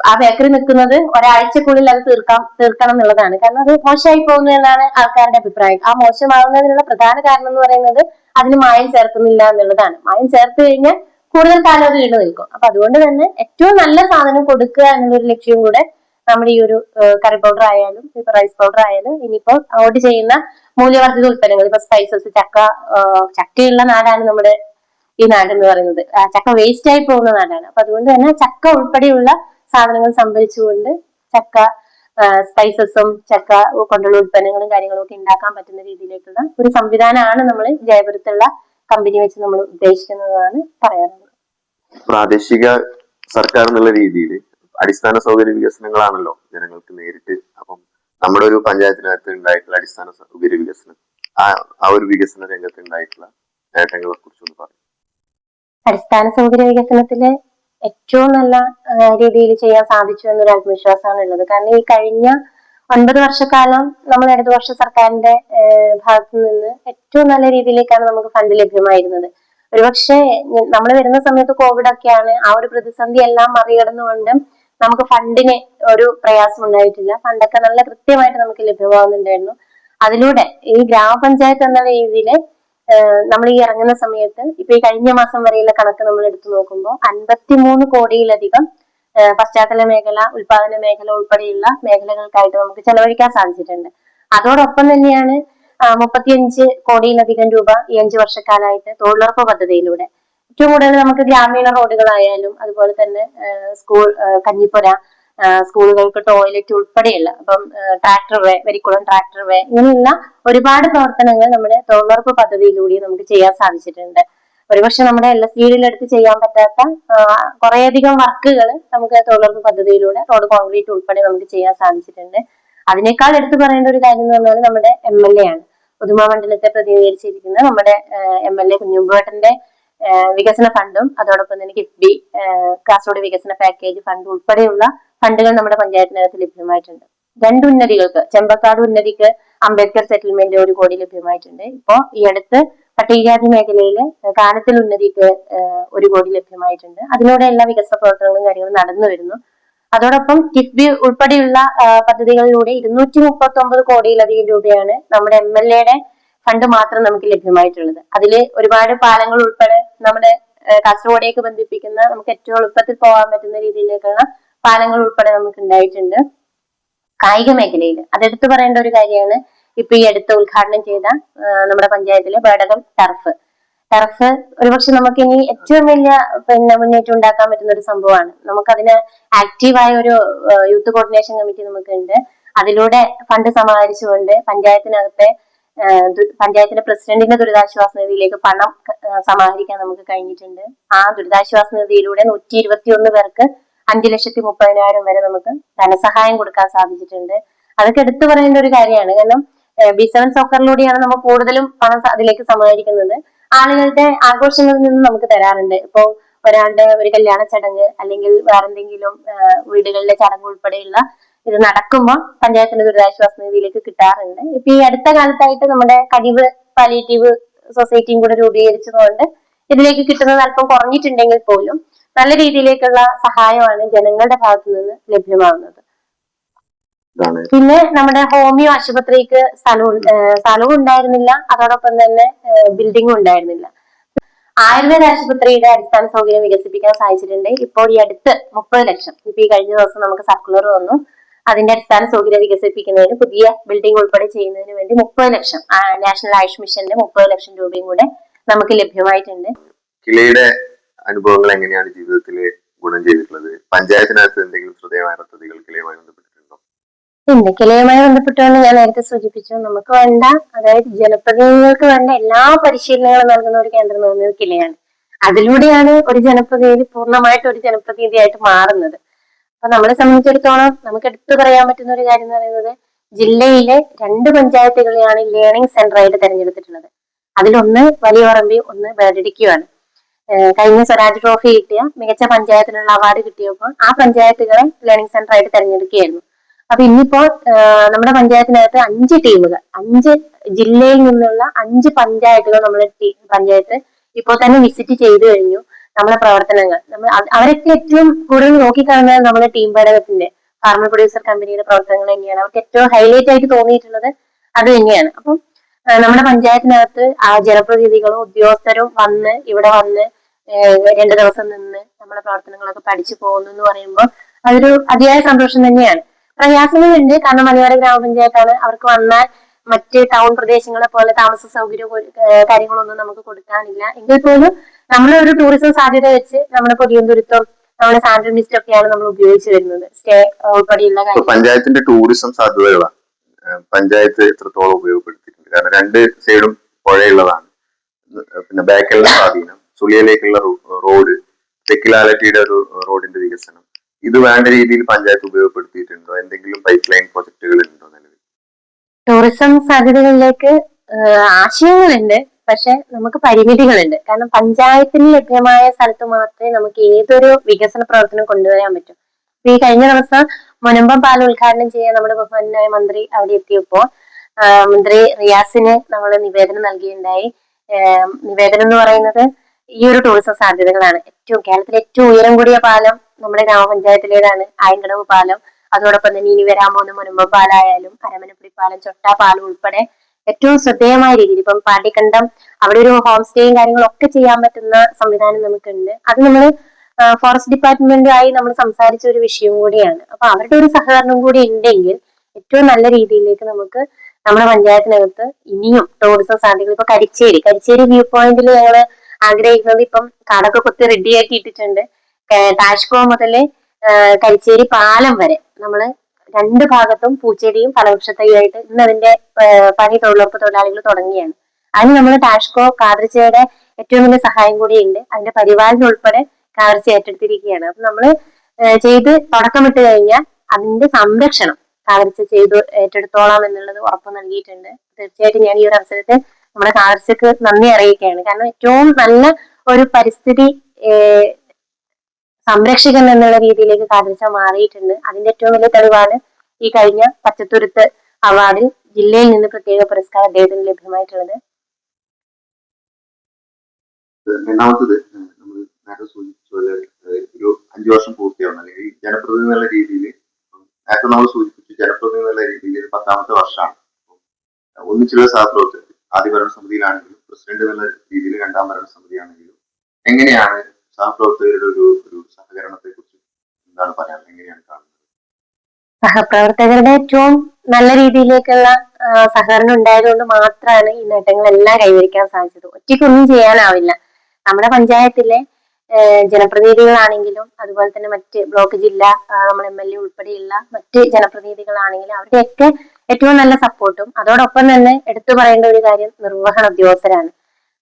ആ ബേക്കറി നിൽക്കുന്നത് ഒരാഴ്ചക്കുള്ളിൽ അത് തീർക്കാം തീർക്കണം എന്നുള്ളതാണ്. കാരണം അത് മോശമായി പോകുന്നു എന്നാണ് ആൾക്കാരുടെ അഭിപ്രായം. ആ മോശമാകുന്നതിനുള്ള പ്രധാന കാരണം എന്ന് പറയുന്നത് അതിന് മായം ചേർക്കുന്നില്ല എന്നുള്ളതാണ്. മായം ചേർത്ത് കഴിഞ്ഞാൽ കൂടുതൽ കാലം അത് വീണ്ടു നിൽക്കും. അപ്പൊ അതുകൊണ്ട് തന്നെ ഏറ്റവും നല്ല സാധനം കൊടുക്കുക എന്നുള്ളൊരു ലക്ഷ്യം കൂടെ നമ്മുടെ ഈ ഒരു കറി പൗഡർ ആയാലും ഇപ്പൊ റൈസ് പൗഡർ ആയാലും ഇനിയിപ്പോ ഓർഡർ ചെയ്യുന്ന മൂല്യവർദ്ധിത ഉൽപ്പന്നങ്ങൾ ഇപ്പൊ സ്പൈസസ് ചക്ക ചക്കയുള്ള നാടാണ് നമ്മുടെ ഈ നാട് എന്ന് പറയുന്നത് ചക്ക വേസ്റ്റ് ആയി പോകുന്ന നാടാണ്. അപ്പൊ അതുകൊണ്ട് തന്നെ ചക്ക ഉൾപ്പെടെയുള്ള സാധനങ്ങൾ സംഭരിച്ചുകൊണ്ട് ചക്ക സ്പൈസസും ചക്ക കൊണ്ടുള്ള ഉൽപ്പന്നങ്ങളും കാര്യങ്ങളും ഒക്കെ ഉണ്ടാക്കാൻ പറ്റുന്ന രീതിയിലേക്കുള്ള ഒരു സംവിധാനമാണ് നമ്മൾ ജയപുരത്തുള്ള കമ്പനി വെച്ച് നമ്മൾ ഉദ്ദേശിക്കുന്നതാണ് പറയാറുള്ളത് പ്രാദേശിക സർക്കാർ എന്നുള്ള രീതിയിൽ അടിസ്ഥാന സൗകര്യ വികസനങ്ങളാണല്ലോ ജനങ്ങൾക്ക് നേരിട്ട് അപ്പം നമ്മുടെ ഒരു പഞ്ചായത്തിനകത്ത് ഉണ്ടായിട്ടുള്ള അടിസ്ഥാന സൗകര്യ വികസനം ആ ഒരു വികസന രംഗത്ത് ഉണ്ടായിട്ടുള്ള നേട്ടങ്ങളെ കുറിച്ചൊന്ന് പറയും. അടിസ്ഥാന സൗകര്യ വികസനത്തിൽ ഏറ്റവും നല്ല രീതിയിൽ ചെയ്യാൻ സാധിച്ചു എന്നൊരു ആത്മവിശ്വാസമാണ് ഉള്ളത്. കാരണം ഈ കഴിഞ്ഞ ഒൻപത് വർഷക്കാലം നമ്മൾ ഇടതുപക്ഷ സർക്കാരിന്റെ ഭാഗത്തു നിന്ന് ഏറ്റവും നല്ല രീതിയിലേക്കാണ് നമുക്ക് ഫണ്ട് ലഭ്യമായിരുന്നത്. ഒരുപക്ഷെ നമ്മൾ വരുന്ന സമയത്ത് കോവിഡ് ഒക്കെയാണ് ആ ഒരു പ്രതിസന്ധി എല്ലാം മറികടന്നുകൊണ്ട് നമുക്ക് ഫണ്ടിന് ഒരു പ്രയാസം ഉണ്ടായിട്ടില്ല. ഫണ്ടൊക്കെ നല്ല കൃത്യമായിട്ട് നമുക്ക് ലഭ്യമാവുന്നുണ്ടായിരുന്നു. അതിലൂടെ ഈ ഗ്രാമപഞ്ചായത്ത് എന്ന രീതിയിൽ നമ്മൾ ഈ ഇറങ്ങുന്ന സമയത്ത് ഇപ്പൊ ഈ കഴിഞ്ഞ മാസം വരെയുള്ള കണക്ക് നമ്മൾ എടുത്തു നോക്കുമ്പോൾ അൻപത്തിമൂന്ന് കോടിയിലധികം പശ്ചാത്തല മേഖല ഉൽപാദന മേഖല ഉൾപ്പെടെയുള്ള മേഖലകൾക്കായിട്ട് നമുക്ക് ചെലവഴിക്കാൻ സാധിച്ചിട്ടുണ്ട്. അതോടൊപ്പം തന്നെയാണ് മുപ്പത്തിയഞ്ച് കോടിയിലധികം രൂപ ഈ അഞ്ചു വർഷക്കാലമായിട്ട് തൊഴിലുറപ്പ് പദ്ധതിയിലൂടെ. ഏറ്റവും കൂടുതൽ നമുക്ക് ഗ്രാമീണ റോഡുകളായാലും അതുപോലെ തന്നെ സ്കൂൾ കഞ്ഞിപ്പുര സ്കൂളുകൾക്ക് ടോയ്ലറ്റ് ഉൾപ്പെടെയുള്ള അപ്പം ട്രാക്ടർ വേ വരിക്കുളം ട്രാക്ടർ വേ ഇങ്ങനെയുള്ള ഒരുപാട് പ്രവർത്തനങ്ങൾ നമ്മുടെ തൊഴിലുറപ്പ് പദ്ധതിയിലൂടെ നമുക്ക് ചെയ്യാൻ സാധിച്ചിട്ടുണ്ട്. ഒരുപക്ഷെ നമ്മുടെ എസ് ഡിയിൽ ചെയ്യാൻ പറ്റാത്ത കുറേയധികം വർക്കുകൾ നമുക്ക് തൊഴിലുറപ്പ് പദ്ധതിയിലൂടെ റോഡ് കോൺക്രീറ്റ് ഉൾപ്പെടെ നമുക്ക് ചെയ്യാൻ സാധിച്ചിട്ടുണ്ട്. അതിനേക്കാൾ എടുത്തു പറയേണ്ട ഒരു കാര്യം എന്ന് പറഞ്ഞാൽ നമ്മുടെ എം എൽ എ ആണ്. പുതുമ മണ്ഡലത്തെ പ്രതിനിധീകരിച്ചിരിക്കുന്ന നമ്മുടെ എം എൽ എ കുഞ്ഞുമ്പേട്ടന്റെ വികസന ഫണ്ടും അതോടൊപ്പം തന്നെ കിഫ്ബി കാസർഗോഡ് വികസന പാക്കേജ് ഫണ്ട് ഉൾപ്പെടെയുള്ള ഫണ്ടുകൾ നമ്മുടെ പഞ്ചായത്തിനകത്ത് ലഭ്യമായിട്ടുണ്ട്. രണ്ട് ഉന്നതികൾക്ക് ചെമ്പക്കാട് ഉന്നതിക്ക് അംബേദ്കർ സെറ്റിൽമെന്റ് ഒരു കോടി ലഭ്യമായിട്ടുണ്ട്. ഇപ്പോ ഈ അടുത്ത് പട്ടികജാതി മേഖലയിലെ കാനത്തിൽ ഉന്നതിക്ക് ഒരു കോടി ലഭ്യമായിട്ടുണ്ട്. അതിലൂടെ എല്ലാ വികസന പ്രവർത്തനങ്ങളും കാര്യങ്ങളും നടന്നു വരുന്നു. അതോടൊപ്പം കിഫ്ബി ഉൾപ്പെടെയുള്ള പദ്ധതികളിലൂടെ ഇരുന്നൂറ്റി മുപ്പത്തി ഒമ്പത് കോടിയിലധികം രൂപയാണ് നമ്മുടെ എം എൽ എയുടെ ഫണ്ട് മാത്രം നമുക്ക് ലഭ്യമായിട്ടുള്ളത്. അതിൽ ഒരുപാട് പാലങ്ങൾ ഉൾപ്പെടെ നമ്മുടെ കാസർഗോഡേക്ക് ബന്ധിപ്പിക്കുന്ന നമുക്ക് ഏറ്റവും എളുപ്പത്തിൽ പോകാൻ പറ്റുന്ന രീതിയിലേക്കുള്ള പാലങ്ങൾ ഉൾപ്പെടെ നമുക്ക് ഉണ്ടായിട്ടുണ്ട്. കായിക മേഖലയിൽ. അതെടുത്തു പറയേണ്ട ഒരു കാര്യമാണ്. ഇപ്പൊ ഈ അടുത്ത് ഉദ്ഘാടനം ചെയ്ത നമ്മുടെ പഞ്ചായത്തിലെ ബേടകം ടർഫ്. ടർഫ് ഒരുപക്ഷെ നമുക്ക് ഇനി ഏറ്റവും വലിയ പിന്നെ മുന്നേറ്റം ഉണ്ടാക്കാൻ പറ്റുന്ന ഒരു സംഭവമാണ്. നമുക്കതിന് ആക്റ്റീവായ ഒരു യൂത്ത് കോർഡിനേഷൻ കമ്മിറ്റി നമുക്കുണ്ട്. അതിലൂടെ ഫണ്ട് സമാഹരിച്ചുകൊണ്ട് പഞ്ചായത്തിനകത്തെ പഞ്ചായത്തിന്റെ പ്രസിഡന്റിന്റെ ദുരിതാശ്വാസ നിധിയിലേക്ക് പണം സമാഹരിക്കാൻ നമുക്ക് കഴിഞ്ഞിട്ടുണ്ട്. ആ ദുരിതാശ്വാസ നിധിയിലൂടെ നൂറ്റി ഇരുപത്തി ഒന്ന് പേർക്ക് അഞ്ചു ലക്ഷത്തി മുപ്പതിനായിരം വരെ നമുക്ക് ധനസഹായം കൊടുക്കാൻ സാധിച്ചിട്ടുണ്ട്. അതൊക്കെ എടുത്തു പറയേണ്ട ഒരു കാര്യമാണ്. കാരണം ബി സെവൻ സോക്കറിലൂടെയാണ് നമ്മൾ കൂടുതലും പണം അതിലേക്ക് സമാഹരിക്കുന്നത്. ആളുകളുടെ ആഘോഷങ്ങളിൽ നിന്ന് നമുക്ക് തരാറുണ്ട്. ഇപ്പോ ഒരാളുടെ ഒരു കല്യാണ ചടങ്ങ് അല്ലെങ്കിൽ വേറെന്തെങ്കിലും വീടുകളിലെ ചടങ്ങ് ഉൾപ്പെടെയുള്ള ഇത് നടക്കുമ്പോൾ പഞ്ചായത്തിന്റെ ദുരിതാശ്വാസ നിധിയിലേക്ക് കിട്ടാറുണ്ട്. ഇപ്പൊ ഈ അടുത്ത കാലത്തായിട്ട് നമ്മുടെ കടിവ് പാലിയേറ്റീവ് സൊസൈറ്റിയും കൂടെ രൂപീകരിച്ചതുകൊണ്ട് ഇതിലേക്ക് കിട്ടുന്നത് അല്പം കുറഞ്ഞിട്ടുണ്ടെങ്കിൽ പോലും നല്ല രീതിയിലേക്കുള്ള സഹായമാണ് ജനങ്ങളുടെ ഭാഗത്തു നിന്ന് ലഭ്യമാകുന്നത് പിന്നെ നമ്മുടെ ഹോമിയോ ആശുപത്രിക്ക് സ്ഥലവും സ്ഥലവും ഉണ്ടായിരുന്നില്ല. അതോടൊപ്പം തന്നെ ബിൽഡിംഗും ഉണ്ടായിരുന്നില്ല. ആയുർവേദ ആശുപത്രിയുടെ അടിസ്ഥാന സൗകര്യം വികസിപ്പിക്കാൻ സാധിച്ചിട്ടുണ്ട്. ഇപ്പോൾ ഈ അടുത്ത് മുപ്പത് ലക്ഷം. ഇപ്പൊ ഈ കഴിഞ്ഞ ദിവസം നമുക്ക് സർക്കുലർ വന്നു. അതിന്റെ അടിസ്ഥാന സൗകര്യം വികസിപ്പിക്കുന്നതിന് പുതിയ ബിൽഡിംഗ് ഉൾപ്പെടെ ചെയ്യുന്നതിന് വേണ്ടി മുപ്പത് ലക്ഷം നാഷണൽ ആയുഷ് മിഷന്റെ മുപ്പത് ലക്ഷം രൂപയും കൂടെ നമുക്ക് ലഭ്യമായിട്ടുണ്ട്. കിലയുടെ അനുഭവങ്ങൾ എങ്ങനെയാണ് ജീവിതത്തിൽ ഗുണം ചെയ്തിട്ടുള്ളത്? പഞ്ചായത്തിനകത്ത് എന്തെങ്കിലും ശ്രദ്ധേയമായ പദ്ധതികൾ കിളയുമായി ബന്ധപ്പെട്ടിട്ടുണ്ടോ? ഇല്ല കിലയുമായി ബന്ധപ്പെട്ടാണ് ഞാൻ നേരത്തെ സൂചിപ്പിച്ചു. നമുക്ക് വേണ്ട അതായത് ജനപ്രതിനിധികൾക്ക് വേണ്ട എല്ലാ പരിശീലനങ്ങളും നൽകുന്ന ഒരു കേന്ദ്രം തോന്നിയത് കിളയാണ്. അതിലൂടെയാണ് ഒരു ജനപ്രതിനിധി പൂർണമായിട്ട് ഒരു ജനപ്രതിനിധിയായിട്ട് മാറുന്നത്. അപ്പൊ നമ്മളെ സംബന്ധിച്ചിടത്തോളം നമുക്ക് എടുത്തു പറയാൻ പറ്റുന്ന ഒരു കാര്യം എന്ന് പറയുന്നത് ജില്ലയിലെ രണ്ട് പഞ്ചായത്തുകളെയാണ് ലേണിംഗ് സെന്ററായിട്ട് തിരഞ്ഞെടുത്തിട്ടുള്ളത്. അതിലൊന്ന് വലിയപറമ്പി ഒന്ന് വേർതിരിക്കുകയാണ് ഏഹ് കഴിഞ്ഞ സ്വരാജ് ട്രോഫി കിട്ടിയ മികച്ച പഞ്ചായത്തിനുള്ള അവാർഡ് കിട്ടിയപ്പോൾ ആ പഞ്ചായത്തുകളെ ലേണിംഗ് സെന്റർ ആയിട്ട് തെരഞ്ഞെടുക്കുകയായിരുന്നു. അപ്പൊ ഇന്നിപ്പോൾ ആഹ് നമ്മുടെ പഞ്ചായത്തിനകത്ത് അഞ്ച് ടീമുകൾ അഞ്ച് ജില്ലയിൽ നിന്നുള്ള അഞ്ച് പഞ്ചായത്തുകൾ നമ്മുടെ പഞ്ചായത്ത് ഇപ്പോൾ തന്നെ വിസിറ്റ് ചെയ്തു കഴിഞ്ഞു നമ്മുടെ പ്രവർത്തനങ്ങൾ. നമ്മൾ അവരൊക്കെ ഏറ്റവും കൂടുതൽ നോക്കിക്കാണുന്നത് നമ്മുടെ ടീം ഘടകത്തിന്റെ ഫാർമർ പ്രൊഡ്യൂസർ കമ്പനിയുടെ പ്രവർത്തനങ്ങൾ തന്നെയാണ്. അവർക്ക് ഏറ്റവും ഹൈലൈറ്റ് ആയിട്ട് തോന്നിയിട്ടുള്ളത് അത് തന്നെയാണ്. അപ്പം നമ്മുടെ പഞ്ചായത്തിനകത്ത് ആ ജനപ്രതിനിധികളും ഉദ്യോഗസ്ഥരും വന്ന് ഇവിടെ വന്ന് രണ്ടു ദിവസം നിന്ന് നമ്മുടെ പ്രവർത്തനങ്ങളൊക്കെ പഠിച്ചു പോകുന്നു എന്ന് പറയുമ്പോൾ അതൊരു അതിയായ സന്തോഷം തന്നെയാണ്. പ്രയാസങ്ങളുണ്ട്. കാരണം മലയോര ഗ്രാമപഞ്ചായത്താണ് അവർക്ക് വന്നാൽ മറ്റ് ടൗൺ പ്രദേശങ്ങളെ പോലെ താമസ സൗകര്യം കാര്യങ്ങളൊന്നും നമുക്ക് കൊടുക്കാനില്ല. എങ്കിൽ പോലും നമ്മൾ ഒരു ടൂറിസം സാധ്യത വെച്ച് നമ്മുടെ പൊതിയന്തുരുത്തം നമ്മുടെ സാൻഡൽ മിസ്റ്റ് ഒക്കെയാണ് നമ്മൾ ഉപയോഗിച്ചു വരുന്നത്. സ്റ്റേ ഉൾപ്പെടെയുള്ള കാര്യങ്ങൾ. പഞ്ചായത്തിന്റെ ടൂറിസം സാധ്യതകളാണ്. പഞ്ചായത്ത് എത്രത്തോളം ഉപയോഗപ്പെടുത്തിയിട്ടുണ്ട്. കാരണം രണ്ട് സൈഡും പുഴയുള്ളതാണ്. പിന്നെ ബാക്കിയുള്ള സ്വാധീനം. സുളിയയിലേക്കുള്ള റോഡ് തെക്കിലാലറ്റിയുടെ ഒരു റോഡിന്റെ വികസനം. ഇത് വേണ്ട രീതിയിൽ പഞ്ചായത്ത് ഉപയോഗപ്പെടുത്തിയിട്ടുണ്ടോ? എന്തെങ്കിലും പൈപ്പ് ലൈൻ പ്രൊജക്ടുകൾ ഉണ്ടോ നിലവിൽ? ടൂറിസം സാധ്യതകളിലേക്ക് ആശയങ്ങളുണ്ട്. പക്ഷെ നമുക്ക് പരിമിതികളുണ്ട്. കാരണം പഞ്ചായത്തിന് ലഭ്യമായ സ്ഥലത്ത് മാത്രമേ നമുക്ക് ഏതൊരു വികസന പ്രവർത്തനം കൊണ്ടുവരാൻ പറ്റൂ. ഈ കഴിഞ്ഞ ദിവസം മുനമ്പം പാലം ഉദ്ഘാടനം ചെയ്യാൻ നമ്മുടെ ബഹുമാനായ മന്ത്രി അവിടെ എത്തിയപ്പോ മന്ത്രി റിയാസിന് നമ്മൾ നിവേദനം നൽകിയിട്ടുണ്ടായി. നിവേദനം എന്ന് പറയുന്നത് ഈ ഒരു ടൂറിസം സാധ്യതകളാണ്. ഏറ്റവും കേരളത്തിലെ ഏറ്റവും ഉയരം കൂടിയ പാലം നമ്മുടെ ഗ്രാമപഞ്ചായത്തിലേതാണ്. ആയങ്കടവ് പാലം. അതോടൊപ്പം തന്നെ ഇനി വരാൻ പോകുന്ന മുനമ്പ പാലായാലും അരമനപ്പുടി പാലം ചൊട്ടാ പാലം ഉൾപ്പെടെ ഏറ്റവും ശ്രദ്ധേയമായ രീതിയിൽ ഇപ്പം പാണ്ടിക്കണ്ടം അവിടെ ഒരു ഹോം സ്റ്റേയും കാര്യങ്ങളും ഒക്കെ ചെയ്യാൻ പറ്റുന്ന സംവിധാനം നമുക്കുണ്ട്. അത് നമ്മൾ ഫോറസ്റ്റ് ഡിപ്പാർട്ട്മെന്റുമായി നമ്മൾ സംസാരിച്ച ഒരു വിഷയം കൂടിയാണ്. അപ്പൊ അവരുടെ ഒരു സഹകരണം കൂടി ഉണ്ടെങ്കിൽ ഏറ്റവും നല്ല രീതിയിലേക്ക് നമുക്ക് നമ്മുടെ പഞ്ചായത്തിനകത്ത് ഇനിയും ടൂറിസം സാധ്യതകൾ ഇപ്പൊ കരിച്ചേരി. കരിച്ചേരി വ്യൂ പോയിന്റിൽ ഞങ്ങൾ ആഗ്രഹിക്കുന്നത് ഇപ്പം കാടൊക്കെ കൊത്തി റെഡിയാക്കി ഇട്ടിട്ടുണ്ട്. താഷ്കോ ഏഹ് കരിച്ചേരി പാലം വരെ. നമ്മൾ രണ്ട് ഭാഗത്തും പൂച്ചെടിയും ഫലവൃക്ഷത്തൈയായിട്ട് ഇന്ന് അതിന്റെ പനി തൊഴിലുറപ്പ് തൊഴിലാളികൾ തുടങ്ങിയാണ് അതിന് നമ്മൾ ടാഷ്കോ കാതർച്ചയുടെ ഏറ്റവും വലിയ സഹായം കൂടിയുണ്ട്. അതിന്റെ പരിപാലനം ഉൾപ്പെടെ കാതർച്ച ഏറ്റെടുത്തിരിക്കുകയാണ്. അപ്പൊ നമ്മൾ ചെയ്ത് തുടക്കമിട്ട് കഴിഞ്ഞാൽ അതിന്റെ സംരക്ഷണം കാതർച്ച ചെയ്തു ഏറ്റെടുത്തോളാം എന്നുള്ളത് ഉറപ്പ് നൽകിയിട്ടുണ്ട്. തീർച്ചയായിട്ടും ഞാൻ ഈ ഒരു അവസരത്തിൽ നമ്മുടെ കാതർച്ചക്ക് നന്ദി അറിയിക്കുകയാണ്. കാരണം ഏറ്റവും നല്ല ഒരു പരിസ്ഥിതി സംരക്ഷിക്കുന്ന എന്നുള്ള രീതിയിലേക്ക് കാതർച്ച മാറിയിട്ടുണ്ട്. അതിന്റെ ഏറ്റവും വലിയ തെളിവാണ് ഈ കഴിഞ്ഞ പച്ചത്തുരുത്ത് അവാർഡിൽ ജില്ലയിൽ നിന്ന് പ്രത്യേക പുരസ്കാരം അദ്ദേഹത്തിന് ലഭ്യമായിട്ടുള്ളത്. രണ്ടാമത്തത് നമ്മൾ നേരത്തെ സൂചിപ്പിച്ച പോലെ ഏഹ് ഒരു അഞ്ചു വർഷം പൂർത്തിയാവുന്ന അല്ലെങ്കിൽ ജനപ്രതിനിധി എന്നുള്ള രീതിയിൽ നേരത്തെ നമ്മൾ സൂചിപ്പിച്ചു ജനപ്രതിനിധി എന്നുള്ള രീതിയിൽ പത്താമത്തെ വർഷമാണ്. ഒന്നിച്ചുള്ള സഹപ്രവർത്തകർ ആദ്യ ഭരണസമിതിയിലാണെങ്കിലും പ്രസിഡന്റ് എന്നുള്ള രീതിയിൽ രണ്ടാം ഭരണസമിതിയാണെങ്കിലും എങ്ങനെയാണ് സഹപ്രവർത്തകരുടെ ഒരു ഒരു സഹകരണത്തെ കുറിച്ച് എന്താണ് പറയാൻ എങ്ങനെയാണ് കാണുന്നത്? സഹപ്രവർത്തകരുടെ ഏറ്റവും നല്ല രീതിയിലേക്കുള്ള സഹകരണം ഉണ്ടായതുകൊണ്ട് മാത്രമാണ് ഈ നേട്ടങ്ങളെല്ലാം കൈവരിക്കാൻ സാധിച്ചത്. ഒറ്റയ്ക്കൊന്നും ചെയ്യാനാവില്ല. നമ്മുടെ പഞ്ചായത്തിലെ ജനപ്രതിനിധികളാണെങ്കിലും അതുപോലെ തന്നെ മറ്റ് ബ്ലോക്ക് ജില്ല നമ്മൾ എം എൽ എ ഉൾപ്പെടെയുള്ള മറ്റ് ജനപ്രതിനിധികളാണെങ്കിലും അവരുടെയൊക്കെ ഏറ്റവും നല്ല സപ്പോർട്ടും അതോടൊപ്പം തന്നെ എടുത്തു പറയേണ്ട ഒരു കാര്യം നിർവഹണ ഉദ്യോഗസ്ഥരാണ്.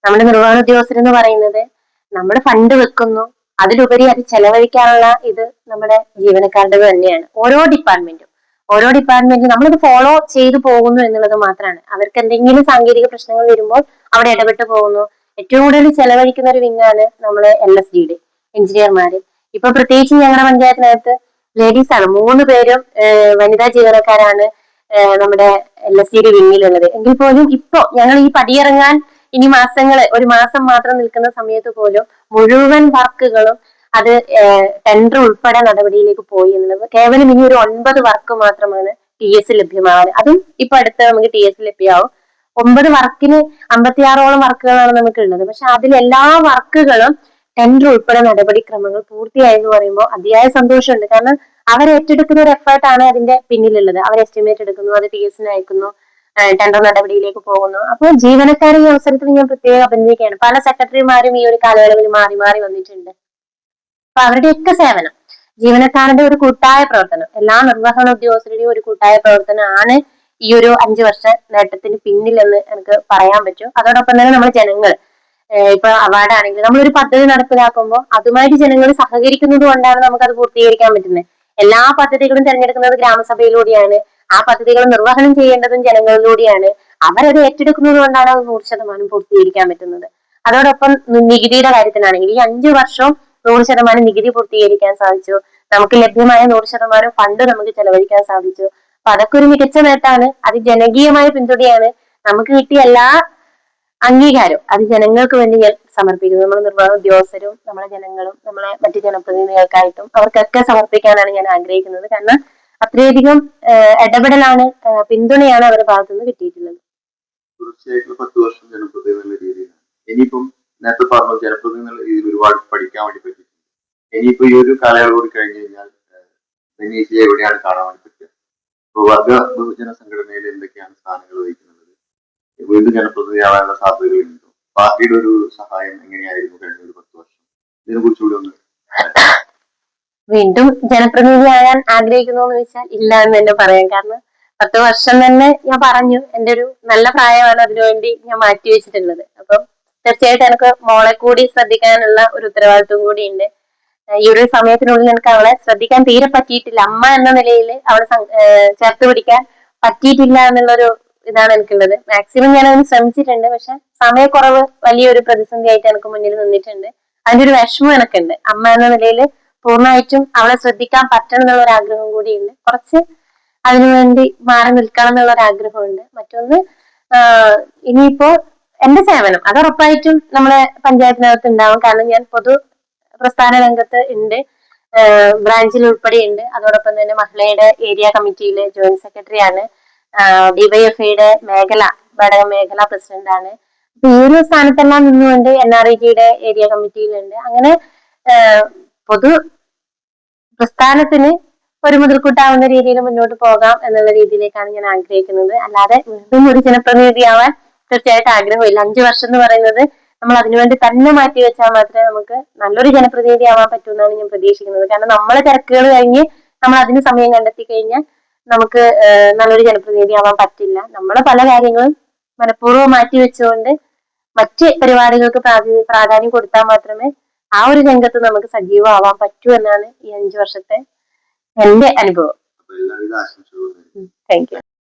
നമ്മുടെ നിർവഹണ ഉദ്യോഗസ്ഥർ എന്ന് പറയുന്നത് നമ്മൾ ഫണ്ട് വെക്കുന്നു അതിലുപരി അത് ചെലവഴിക്കാനുള്ള ഇത് നമ്മുടെ ജീവനക്കാരുടെ തന്നെയാണ്. ഓരോ ഡിപ്പാർട്ട്മെന്റും ഓരോ ഡിപ്പാർട്ട്മെന്റും നമ്മളിത് ഫോളോ ചെയ്തു പോകുന്നു എന്നുള്ളത് മാത്രമാണ്. അവർക്ക് എന്തെങ്കിലും സാങ്കേതിക പ്രശ്നങ്ങൾ വരുമ്പോൾ അവിടെ ഇടപെട്ട് പോകുന്നു. ഏറ്റവും കൂടുതൽ ചെലവഴിക്കുന്ന ഒരു വിങ്ങാണ് നമ്മൾ എൽ എസ് ഡിയുടെ എഞ്ചിനീയർമാര്. ഇപ്പൊ പ്രത്യേകിച്ച് ഞങ്ങളുടെ പഞ്ചായത്തിനകത്ത് ലേഡീസ് ആണ്. മൂന്ന് പേരും വനിതാ ജീവനക്കാരാണ്. നമ്മുടെ എൽ എസ് സിയുടെ വിങ്ങിലുള്ളത് എങ്കിൽ പോലും ഇപ്പോ ഞങ്ങൾ ഈ പടിയിറങ്ങാൻ ഇനി മാസങ്ങൾ ഒരു മാസം മാത്രം നിൽക്കുന്ന സമയത്ത് പോലും മുഴുവൻ വർക്കുകളും അത് ടെൻഡർ ഉൾപ്പെടെ നടപടിയിലേക്ക് പോയി എന്നുള്ളത്. കേവലം ഇനി ഒരു ഒൻപത് വർക്ക് മാത്രമാണ് ടി എസ് ലഭ്യമാവാൻ അതും ഇപ്പൊ അടുത്ത് നമുക്ക് ടി എസ് ലഭ്യമാവും. ഒമ്പത് വർക്കിന് അമ്പത്തിയാറോളം വർക്കുകളാണ് നമുക്ക് ഉള്ളത് പക്ഷെ അതിൽ എല്ലാ വർക്കുകളും ടെൻഡർ ഉൾപ്പെടെ നടപടിക്രമങ്ങൾ പൂർത്തിയായി എന്ന് പറയുമ്പോൾ അതിയായ സന്തോഷമുണ്ട്. കാരണം അവർ ഏറ്റെടുക്കുന്ന ഒരു ആണ് അതിന്റെ പിന്നിലുള്ളത്. അവർ എസ്റ്റിമേറ്റ് എടുക്കുന്നു അത് പി എസിന് അയക്കുന്നു ടെൻഡർ നടപടിയിലേക്ക് പോകുന്നു. അപ്പോൾ ജീവനക്കാരെ ഈ അവസരത്തിൽ ഞാൻ പ്രത്യേകം അഭിനന്ദിക്കുകയാണ്. പല സെക്രട്ടറിമാരും ഈ ഒരു കാലയളവിൽ മാറി മാറി വന്നിട്ടുണ്ട്. അപ്പൊ അവരുടെയൊക്കെ സേവനം ജീവനക്കാരുടെ ഒരു കൂട്ടായ പ്രവർത്തനം എല്ലാ നിർവഹണ ഉദ്യോഗസ്ഥരുടെയും ഒരു കൂട്ടായ പ്രവർത്തനമാണ് ഈ ഒരു അഞ്ചു വർഷ നേട്ടത്തിന് പിന്നിലെന്ന് എനിക്ക് പറയാൻ പറ്റും. അതോടൊപ്പം തന്നെ നമ്മൾ ജനങ്ങൾ ഇപ്പൊ അവാർഡ് ആണെങ്കിൽ നമ്മളൊരു പദ്ധതി നടപ്പിലാക്കുമ്പോൾ അതുമായിട്ട് ജനങ്ങൾ സഹകരിക്കുന്നത് കൊണ്ടാണ് നമുക്ക് അത് പൂർത്തീകരിക്കാൻ പറ്റുന്നത്. എല്ലാ പദ്ധതികളും തിരഞ്ഞെടുക്കുന്നത് ഗ്രാമസഭയിലൂടെയാണ്. ആ പദ്ധതികൾ നിർവഹണം ചെയ്യേണ്ടതും ജനങ്ങളിലൂടെയാണ്. അവരത് ഏറ്റെടുക്കുന്നത് കൊണ്ടാണ് അത് നൂറ് ശതമാനം പൂർത്തീകരിക്കാൻ പറ്റുന്നത്. അതോടൊപ്പം നികുതിയുടെ കാര്യത്തിലാണെങ്കിൽ ഈ അഞ്ചു വർഷം നൂറ് ശതമാനം നികുതി പൂർത്തീകരിക്കാൻ സാധിച്ചു. നമുക്ക് ലഭ്യമായ നൂറ് ശതമാനം ഫണ്ട് നമുക്ക് ചെലവഴിക്കാൻ സാധിച്ചു. അപ്പൊ അതൊക്കെ ഒരു മികച്ച നേട്ടമാണ്. അത് ജനകീയമായ പിന്തുണയാണ്. നമുക്ക് കിട്ടിയ എല്ലാ അംഗീകാരം അത് ജനങ്ങൾക്ക് വേണ്ടി സമർപ്പിക്കുന്നത് നമ്മൾ നിർവാഹ ഉദ്യോഗസ്ഥരും നമ്മളെ ജനങ്ങളും നമ്മളെ മറ്റു ജനപ്രതിനിധികൾക്കായിട്ടും അവർക്കൊക്കെ സമർപ്പിക്കാനാണ് ഞാൻ ആഗ്രഹിക്കുന്നത്. കാരണം അത്രയധികം ഇടപെടലാണ് പിന്തുണയാണ് അവരുടെ ഭാഗത്തുനിന്ന് കിട്ടിയിട്ടുള്ളത്. തീർച്ചയായിട്ടും പത്ത് വർഷം ജനപ്രതി എന്നുള്ള രീതിയിലാണ്. ഇനിയിപ്പം നേരത്തെ പറഞ്ഞു ജനപ്രതിനിധി എന്നുള്ള ഒരുപാട് പഠിക്കാൻ വേണ്ടി പറ്റിയിട്ടുണ്ട്. ഇനിയിപ്പോ ഈ ഒരു കാലയളവോട് കഴിഞ്ഞു കഴിഞ്ഞാൽ ബെനീസിയെ എവിടെയാണ് കാണാൻ വേണ്ടി പറ്റുക? ഇപ്പൊ വർഗ സംഘടനയിൽ എന്തൊക്കെയാണ് സ്ഥാനങ്ങൾ വഹിക്കുന്നത്? വീണ്ടും ജനപ്രതിനിധിയാവാനുള്ള സാധ്യതകളുണ്ടോ പാർട്ടിയുടെ ഒരു സഹായം എങ്ങനെയായിരുന്നു കഴിഞ്ഞ ഒരു പത്ത് വർഷം? ഇതിനെ കുറിച്ചുകൂടി ഒന്ന് വീണ്ടും ജനപ്രതിനിധിയാകാൻ ആഗ്രഹിക്കുന്നു എന്ന് വെച്ചാൽ ഇല്ല എന്ന് തന്നെ പറയാം. കാരണം പത്ത് വർഷം തന്നെ ഞാൻ പറഞ്ഞു എന്റെ ഒരു നല്ല പ്രായമാണ് അതിനുവേണ്ടി ഞാൻ മാറ്റി വെച്ചിട്ടുള്ളത്. അപ്പം തീർച്ചയായിട്ടും എനിക്ക് മോളെ കൂടി ശ്രദ്ധിക്കാനുള്ള ഒരു ഉത്തരവാദിത്വം കൂടി ഉണ്ട്. ഈ ഒരു സമയത്തിനുള്ളിൽ എനിക്ക് അവളെ ശ്രദ്ധിക്കാൻ തീരെ പറ്റിയിട്ടില്ല. അമ്മ എന്ന നിലയിൽ അവളെ ചേർത്ത് പിടിക്കാൻ പറ്റിയിട്ടില്ല എന്നുള്ളൊരു ഇതാണ് എനിക്കുള്ളത്. മാക്സിമം ഞാൻ അതിന് ശ്രമിച്ചിട്ടുണ്ട്. പക്ഷെ സമയക്കുറവ് വലിയൊരു പ്രതിസന്ധിയായിട്ട് എനിക്ക് മുന്നിൽ നിന്നിട്ടുണ്ട്. അതിന്റെ ഒരു വിഷമം എനിക്കുണ്ട്. അമ്മ എന്ന നിലയിൽ പൂർണമായിട്ടും അവളെ ശ്രദ്ധിക്കാൻ പറ്റണം എന്നുള്ള ഒരു ആഗ്രഹം കൂടിയുണ്ട്. കുറച്ച് അതിനുവേണ്ടി മാറി നിൽക്കണം എന്നുള്ള ഒരു ആഗ്രഹമുണ്ട്. മറ്റൊന്ന് ഇനിയിപ്പോ എന്റെ സേവനം. അത് ഉറപ്പായിട്ടും നമ്മളെ പഞ്ചായത്തിനകത്ത് ഉണ്ടാവും. കാരണം ഞാൻ പൊതു പ്രസ്ഥാന രംഗത്ത് ഉണ്ട്. ബ്രാഞ്ചിൽ ഉൾപ്പെടെ ഉണ്ട് അതോടൊപ്പം തന്നെ മഹിളയുടെ ഏരിയ കമ്മിറ്റിയിലെ ജോയിന്റ് സെക്രട്ടറി ആണ് ഡിവൈഎഫ്ഐയുടെ മേഖല ഘടക മേഖല പ്രസിഡന്റ് ആണ്. അപ്പൊ ഈ ഒരു സ്ഥാനത്തെല്ലാം നിന്നുകൊണ്ട് എൻ ആർ ഐ ടിയുടെ ഏരിയ കമ്മിറ്റിയിലുണ്ട്. അങ്ങനെ പൊതു പ്രസ്ഥാനത്തിന് ഒരു മുതൽക്കൂട്ടാവുന്ന രീതിയിൽ മുന്നോട്ട് പോകാം എന്നുള്ള രീതിയിലേക്കാണ് ഞാൻ ആഗ്രഹിക്കുന്നത്. അല്ലാതെ വീണ്ടും ഒരു ജനപ്രതിനിധിയാവാൻ തീർച്ചയായിട്ടും ആഗ്രഹമില്ല. അഞ്ചു വർഷം എന്ന് പറയുന്നത് നമ്മൾ അതിനുവേണ്ടി തന്നെ മാറ്റി വെച്ചാൽ മാത്രമേ നമുക്ക് നല്ലൊരു ജനപ്രതിനിധി ആവാൻ പറ്റൂ എന്നാണ് ഞാൻ പ്രതീക്ഷിക്കുന്നത്. കാരണം നമ്മളെ തിരക്കുകൾ കഴിഞ്ഞ് നമ്മൾ അതിന് സമയം കണ്ടെത്തി കഴിഞ്ഞാൽ നമുക്ക് നല്ലൊരു ജനപ്രതിനിധി ആവാൻ പറ്റില്ല. നമ്മളെ പല കാര്യങ്ങളും മനഃപൂർവം മാറ്റി വെച്ചുകൊണ്ട് മറ്റ് പരിപാടികൾക്ക് പ്രാധാന്യം കൊടുത്താൽ മാത്രമേ ആ ഒരു രംഗത്ത് നമുക്ക് സജീവമാവാൻ പറ്റൂ എന്നാണ് ഈ അഞ്ചു വർഷത്തെ എന്റെ അനുഭവം. Thank you